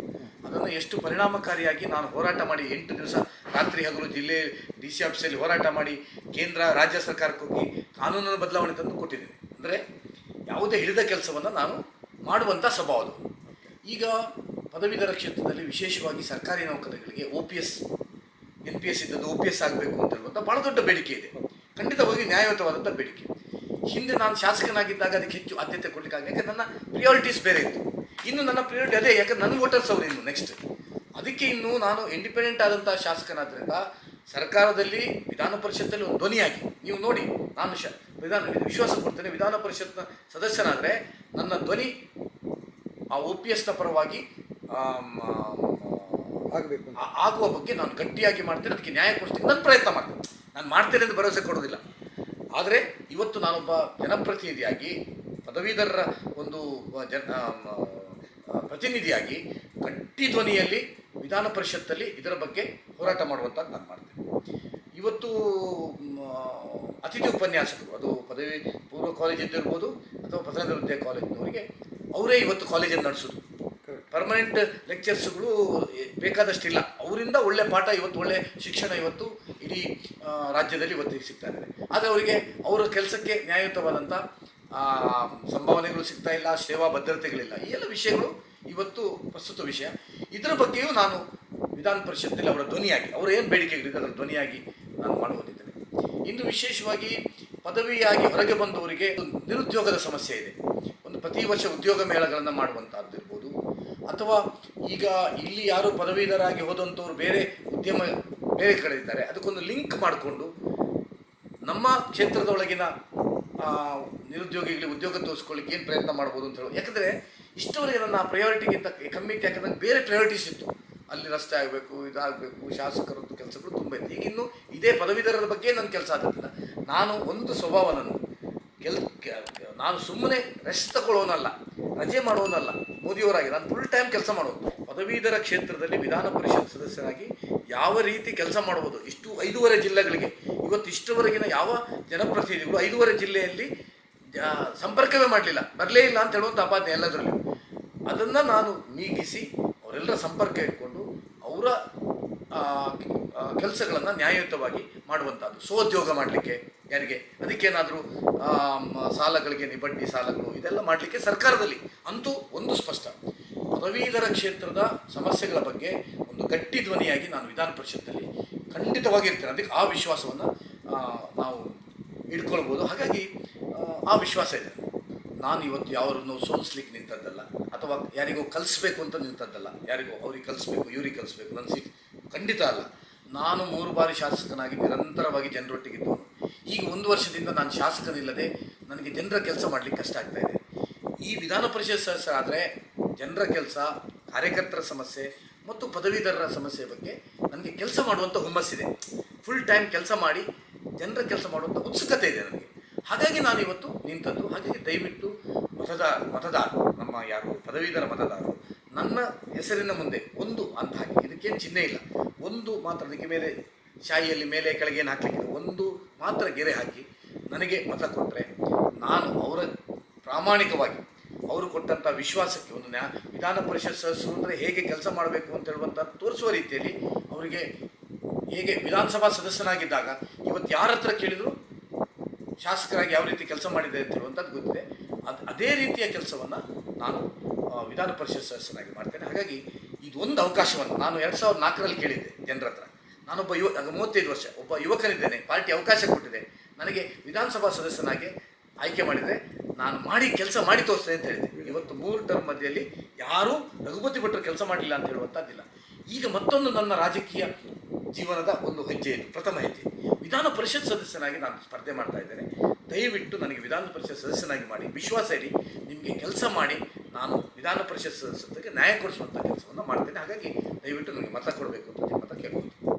ಅದನ್ನು ಎಷ್ಟು ಪರಿಣಾಮಕಾರಿಯಾಗಿ ನಾನು ಹೋರಾಟ ಮಾಡಿ ಎಂಟು ದಿವಸ ರಾತ್ರಿ ಹಗಲು ಜಿಲ್ಲೆ ಡಿ ಸಿ ಆಫೀಸಲ್ಲಿ ಹೋರಾಟ ಮಾಡಿ ಕೇಂದ್ರ, ರಾಜ್ಯ ಸರ್ಕಾರಕ್ಕೆ ಹೋಗಿ ಕಾನೂನನ್ನು ಬದಲಾವಣೆ ತಂದು ಕೊಟ್ಟಿದ್ದೇನೆ. ಅಂದರೆ ಯಾವುದೇ ಹಿಡಿದ ಕೆಲಸವನ್ನು ನಾನು ಮಾಡುವಂಥ ಸ್ವಭಾವದು ಈಗ ಪದವೀಧರ ಕ್ಷೇತ್ರದಲ್ಲಿ ವಿಶೇಷವಾಗಿ ಸರ್ಕಾರಿ ನೌಕರರಿಗೆ O P S, N P S ಇದ್ದದ್ದು ಒ ಪಿ ಎಸ್ ಆಗಬೇಕು ಅಂತ ಹೇಳುವಂಥ ಭಾಳ ದೊಡ್ಡ ಬೇಡಿಕೆ ಇದೆ. ಖಂಡಿತವಾಗಿ ನ್ಯಾಯಯುತವಾದಂಥ ಬೇಡಿಕೆ. ಹಿಂದೆ ನಾನು ಶಾಸಕನಾಗಿದ್ದಾಗ ಅದಕ್ಕೆ ಹೆಚ್ಚು ಆದ್ಯತೆ ಕೊಡಲಿಕ್ಕಾಗಲಿ ಯಾಕಂದ್ರೆ ನನ್ನ ಪ್ರಿಯಾರಿಟೀಸ್ ಬೇರೆ ಇತ್ತು. ಇನ್ನು ನನ್ನ ಪ್ರಿಯಾರಿಟಿ ಅದೇ, ಯಾಕಂದ್ರೆ ನನ್ನ ವೋಟರ್ಸ್ ಅವರು ಇನ್ನು ನೆಕ್ಸ್ಟ್ ಅದಕ್ಕೆ ಇನ್ನು ನಾನು ಇಂಡಿಪೆಂಡೆಂಟ್ ಆದಂಥ ಶಾಸಕನಾದ್ರಿಂದ ಸರ್ಕಾರದಲ್ಲಿ ವಿಧಾನ ಪರಿಷತ್ತಲ್ಲಿ ಒಂದು ಧ್ವನಿಯಾಗಿ, ನೀವು ನೋಡಿ, ನಾನು ಶ ವಿಧಾನ ವಿಶ್ವಾಸ ಕೊಡ್ತೇನೆ. ವಿಧಾನ ಪರಿಷತ್ನ ಸದಸ್ಯನಾದರೆ ನನ್ನ ಧ್ವನಿ ಆ ಒ ಪಿ ಎಸ್ನ ಪರವಾಗಿ ಆಗಬೇಕು. ಆಗುವ ಬಗ್ಗೆ ನಾನು ಗಟ್ಟಿಯಾಗಿ ಮಾಡ್ತೇನೆ. ಅದಕ್ಕೆ ನ್ಯಾಯ ಕೊಡ್ತೀನಿ ನನ್ನ ಪ್ರಯತ್ನ ಮಾಡ್ತೇನೆ. ನಾನು ಮಾಡ್ತೇನೆ ಅಂತ ಭರವಸೆ ಕೊಡೋದಿಲ್ಲ ಆದರೆ ಇವತ್ತು ನಾನೊಬ್ಬ ಜನಪ್ರತಿನಿಧಿಯಾಗಿ ಪದವೀಧರರ ಒಂದು ಜನ ಪ್ರತಿನಿಧಿಯಾಗಿ ಗಟ್ಟಿ ಧ್ವನಿಯಲ್ಲಿ ವಿಧಾನ ಪರಿಷತ್ತಲ್ಲಿ ಇದರ ಬಗ್ಗೆ ಹೋರಾಟ ಮಾಡುವಂಥದ್ದು ನಾನು ಮಾಡ್ತೇನೆ. ಇವತ್ತು ಅತಿಥಿ ಉಪನ್ಯಾಸಕರು ಅದು ಪದವಿ ಪೂರ್ವ ಕಾಲೇಜಿದ್ದು ಇರ್ಬೋದು ಅಥವಾ ಪದವಿ ವಿದ್ಯಾ ಕಾಲೇಜಿನವರಿಗೆ ಅವರೇ ಇವತ್ತು ಕಾಲೇಜನ್ನು ನಡೆಸೋದು. ಪರ್ಮನೆಂಟ್ ಲೆಕ್ಚರ್ಸ್ಗಳು ಬೇಕಾದಷ್ಟಿಲ್ಲ. ಅವರಿಂದ ಒಳ್ಳೆ ಪಾಠ ಇವತ್ತು ಒಳ್ಳೆ ಶಿಕ್ಷಣ ಇವತ್ತು ಇಡೀ ರಾಜ್ಯದಲ್ಲಿ ಇವತ್ತಿಗೆ ಸಿಗ್ತಾ ಇದೆ. ಆದರೆ ಅವರಿಗೆ ಅವರ ಕೆಲಸಕ್ಕೆ ನ್ಯಾಯಯುತವಾದಂಥ ಸಂಭಾವನೆಗಳು ಸಿಗ್ತಾ ಇಲ್ಲ ಸೇವಾ ಭದ್ರತೆಗಳಿಲ್ಲ. ಈ ಎಲ್ಲ ವಿಷಯಗಳು ಇವತ್ತು ಪ್ರಸ್ತುತ ವಿಷಯ. ಇದರ ಬಗ್ಗೆಯೂ ನಾನು ವಿಧಾನ ಪರಿಷತ್ತಲ್ಲಿ ಅವರ ಧ್ವನಿಯಾಗಿ ಅವರೇನು ಬೇಡಿಕೆಗಳಿದೆ ಅದರ ಧ್ವನಿಯಾಗಿ ನಾನು ಮಾಡುವುದಿದ್ದೇನೆ ಇನ್ನು ವಿಶೇಷವಾಗಿ ಪದವಿಯಾಗಿ ಹೊರಗೆ ಬಂದವರಿಗೆ ನಿರುದ್ಯೋಗದ ಸಮಸ್ಯೆ ಇದೆ. ಒಂದು ಪ್ರತಿ ವರ್ಷ ಉದ್ಯೋಗ ಮೇಳಗಳನ್ನು ಮಾಡುವಂಥದ್ದು ಇರ್ಬೋದು ಅಥವಾ ಈಗ ಇಲ್ಲಿ ಯಾರು ಪದವೀಧರಾಗಿ ಹೋದಂಥವ್ರು ಬೇರೆ ಉದ್ಯಮ, ಬೇರೆ ಕಡೆ ಇದ್ದಾರೆ. ಅದಕ್ಕೊಂದು ಲಿಂಕ್ ಮಾಡಿಕೊಂಡು ನಮ್ಮ ಕ್ಷೇತ್ರದೊಳಗಿನ ನಿರುದ್ಯೋಗಿಗಳಿಗೆ ಉದ್ಯೋಗ ತೋರಿಸ್ಕೊಳ್ಳಿಕ್ಕೆ ಏನು ಪ್ರಯತ್ನ ಮಾಡ್ಬೋದು ಅಂತ ಹೇಳಿ. ಯಾಕಂದರೆ ಇಷ್ಟವರೆಗೆ ನನ್ನ ಪ್ರಯಾರಿಟಿಗಿಂತ ಕಮ್ಮಿ ಇತ್ತು ಯಾಕಂದ್ರೆ ಬೇರೆ ಪ್ರಯಾರಿಟೀಸ್ ಇತ್ತು. ಅಲ್ಲಿ ರಸ್ತೆ ಆಗಬೇಕು, ಇದಾಗಬೇಕು, ಶಾಸಕರದ್ದು ಕೆಲಸಗಳು ತುಂಬ ಇತ್ತು. ಈಗ ಇದೇ ಪದವೀಧರರ ಬಗ್ಗೆ ನನ್ನ ಕೆಲಸ ಆಗುತ್ತಿಲ್ಲ ನಾನು ಒಂದು ಸ್ವಭಾವ ನನ್ನ ಕೆಲ್ ನಾನು ಸುಮ್ಮನೆ ರೆಸ್ಟ್ ತಗೊಳ್ಳೋನಲ್ಲ, ರಜೆ ಮಾಡೋನಲ್ಲ, ಮೋದಿಯವರಾಗಿ ನಾನು ಫುಲ್ ಟೈಮ್ ಕೆಲಸ ಮಾಡೋದು. ಪದವೀಧರ ಕ್ಷೇತ್ರದಲ್ಲಿ ವಿಧಾನ ಪರಿಷತ್ ಸದಸ್ಯರಾಗಿ ಯಾವ ರೀತಿ ಕೆಲಸ ಮಾಡ್ಬೋದು, ಇಷ್ಟು ಐದೂವರೆ ಜಿಲ್ಲೆಗಳಿಗೆ, ಇವತ್ತು ಇಷ್ಟವರೆಗಿನ ಯಾವ ಜನಪ್ರತಿನಿಧಿಗಳು ಐದೂವರೆ ಜಿಲ್ಲೆಯಲ್ಲಿ ಸಂಪರ್ಕವೇ ಮಾಡಲಿಲ್ಲ. ಬರಲೇ ಇಲ್ಲ ಅಂತ ಹೇಳುವಂಥ ಅಪಾದ್ಯ ಎಲ್ಲದರಲ್ಲಿ. ಅದನ್ನು ನಾನು ನೀಗಿಸಿ, ಅವರೆಲ್ಲರ ಸಂಪರ್ಕ ಇಟ್ಕೊಂಡು, ಅವರ ಕೆಲಸಗಳನ್ನು ನ್ಯಾಯಯುತವಾಗಿ ಮಾಡುವಂಥದ್ದು ಸ್ವೋದ್ಯೋಗ ಮಾಡಲಿಕ್ಕೆ ಯಾರಿಗೆ? ಅದಕ್ಕೇನಾದರೂ ಸಾಲಗಳಿಗೆ ನಿಬಡ್ಡಿ ಸಾಲಗಳು ಇದೆಲ್ಲ ಮಾಡಲಿಕ್ಕೆ ಸರ್ಕಾರದಲ್ಲಿ. ಅಂತೂ ಒಂದು ಸ್ಪಷ್ಟ. ಪದವೀಧರ ಕ್ಷೇತ್ರದ ಸಮಸ್ಯೆಗಳ ಬಗ್ಗೆ ಒಂದು ಗಟ್ಟಿ ಧ್ವನಿಯಾಗಿ ನಾನು ವಿಧಾನ ಪರಿಷತ್ತಲ್ಲಿ ಖಂಡಿತವಾಗಿರ್ತೇನೆ. ಅದಕ್ಕೆ ಆ ವಿಶ್ವಾಸವನ್ನು ನಾವು ಇಟ್ಕೊಳ್ಬೋದು. ಹಾಗಾಗಿ ಆ, ವಿಶ್ವಾಸ ಇದೆ. ನಾನು ಇವತ್ತು ಯಾರನ್ನು ಸೋಲಿಸ್ಲಿಕ್ಕೆ ನಿಂತದ್ದಲ್ಲ. ಅಥವಾ ಯಾರಿಗೋ ಕಲಿಸ್ಬೇಕು ಅಂತ ನಿಂತದ್ದಲ್ಲ. ಯಾರಿಗೋ ಅವ್ರಿಗೆ ಕಲಿಸ್ಬೇಕು ಇವ್ರಿಗೆ ಕಲಿಸ್ಬೇಕು. ನನ್ನ ಸೀಟ್ ಖಂಡಿತ ಅಲ್ಲ. ನಾನು ಮೂರು ಬಾರಿ ಶಾಸಕನಾಗಿ ನಿರಂತರವಾಗಿ ಜನರೊಟ್ಟಿಗಿದ್ದು. ಈಗ ಒಂದು ವರ್ಷದಿಂದ ನಾನು ಶಾಸಕನಿಲ್ಲದೆ ನನಗೆ ಜನರ ಕೆಲಸ ಮಾಡಲಿಕ್ಕೆ ಕಷ್ಟ ಆಗ್ತಾ ಇದೆ. ಈ ವಿಧಾನ ಪರಿಷತ್ ಸದಸ್ಯರಾದರೆ ಜನರ ಕೆಲಸ, ಕಾರ್ಯಕರ್ತರ ಸಮಸ್ಯೆ ಮತ್ತು ಪದವೀಧರರ ಸಮಸ್ಯೆ ಬಗ್ಗೆ ನನಗೆ ಕೆಲಸ ಮಾಡುವಂಥ ಹುಮ್ಮಸ್ಸಿದೆ ಫುಲ್ ಟೈಮ್ ಕೆಲಸ ಮಾಡಿ ಜನರ ಕೆಲಸ ಮಾಡುವಂಥ ಉತ್ಸುಕತೆ ಇದೆ ನನಗೆ. ಹಾಗಾಗಿ ನಾನು ಇವತ್ತು ನಿಂತದ್ದು, ಹಾಗಾಗಿ ದಯವಿಟ್ಟು ಮತದಾರ ಮತದಾರರು, ನಮ್ಮ ಯಾರು ಪದವೀಧರ ಮತದಾರರು, ನನ್ನ ಹೆಸರಿನ ಮುಂದೆ ಒಂದು ಅಂತ ಹಾಕಿ, ಇದಕ್ಕೇನು ಚಿಹ್ನೆ ಇಲ್ಲ. ಒಂದು ಮಾತ್ರ ಅದಕ್ಕೆ ಮೇಲೆ ಶಾಯಿಯಲ್ಲಿ ಮೇಲೆ ಕೆಳಗೆ ಏನು ಹಾಕಲಿಕ್ಕಿಲ್ಲ ಒಂದು ಮಾತ್ರ ಗೆರೆ ಹಾಕಿ ನನಗೆ ಮತ ಕೊಟ್ಟರೆ ನಾನು ಅವರ ಪ್ರಾಮಾಣಿಕವಾಗಿ ಅವರು ಕೊಟ್ಟಂಥ ವಿಶ್ವಾಸಕ್ಕೆ ಒಂದು ನ್ಯಾ, ವಿಧಾನ ಪರಿಷತ್ ಸದಸ್ಯರು ಅಂದರೆ ಹೇಗೆ ಕೆಲಸ ಮಾಡಬೇಕು ಅಂತ ಹೇಳುವಂಥ ತೋರಿಸುವ ರೀತಿಯಲ್ಲಿ ಅವರಿಗೆ ಹೇಗೆ ವಿಧಾನಸಭಾ ಸದಸ್ಯನಾಗಿದ್ದಾಗ ಇವತ್ತು ಯಾರ ಹತ್ರ ಕೇಳಿದ್ರು, ಶಾಸಕರಾಗಿ ಯಾವ ರೀತಿ ಕೆಲಸ ಮಾಡಿದೆ ಅಂತ ಹೇಳುವಂಥದ್ದು ಗೊತ್ತಿದೆ. ಅದು ಅದೇ ರೀತಿಯ ಕೆಲಸವನ್ನು ನಾನು ವಿಧಾನ ಪರಿಷತ್ ಸದಸ್ಯನಾಗಿ ಮಾಡ್ತೇನೆ. ಹಾಗಾಗಿ ಇದೊಂದು ಅವಕಾಶವನ್ನು ನಾನು ಎರಡು ಸಾವಿರದ ನಾಲ್ಕರಲ್ಲಿ ಕೇಳಿದ್ದೆ ಜನರ ಹತ್ರ. ನಾನೊಬ್ಬ ಯುವ ಮೂವತ್ತೈದು ವರ್ಷ, ಒಬ್ಬ ಯುವಕನಿದ್ದೇನೆ, ಪಾರ್ಟಿ ಅವಕಾಶ ಕೊಟ್ಟಿದೆ. ನನಗೆ ವಿಧಾನಸಭಾ ಸದಸ್ಯನಾಗಿ ಆಯ್ಕೆ ಮಾಡಿದರೆ ನಾನು ಮಾಡಿ ಕೆಲಸ ಮಾಡಿ ತೋರಿಸ್ತೇನೆ ಅಂತ ಹೇಳಿದೆ ಇವತ್ತು ಮೂರು ಟರ್ಮ್ ಮಧ್ಯೆಯಲ್ಲಿ ಯಾರೂ ರಘುಪತಿ ಭಟ್ರು ಕೆಲಸ ಮಾಡಲಿಲ್ಲ ಅಂತ ಹೇಳುವಂಥದ್ದಿಲ್ಲ ಈಗ ಮತ್ತೊಂದು ನನ್ನ ರಾಜಕೀಯ ಜೀವನದ ಒಂದು ಹೆಜ್ಜೆ ಪ್ರಥಮ ಹೆಜ್ಜೆ. ವಿಧಾನ ಪರಿಷತ್ ಸದಸ್ಯನಾಗಿ ನಾನು ಸ್ಪರ್ಧೆ ಮಾಡ್ತಾ ಇದ್ದೇನೆ. ದಯವಿಟ್ಟು ನನಗೆ ವಿಧಾನ ಪರಿಷತ್ ಸದಸ್ಯನಾಗಿ ಮಾಡಿ, ವಿಶ್ವಾಸ ಇರಿ ನಿಮಗೆ ಕೆಲಸ ಮಾಡಿ, ನಾನು ವಿಧಾನ ಪರಿಷತ್ ಸದಸ್ಯತ್ವಕ್ಕೆ ನ್ಯಾಯ ಕೊಡಿಸುವಂಥ ಕೆಲಸವನ್ನು ಮಾಡ್ತೇನೆ. ಹಾಗಾಗಿ ದಯವಿಟ್ಟು ನನಗೆ ಮತ ಕೊಡಬೇಕು ಅಂತ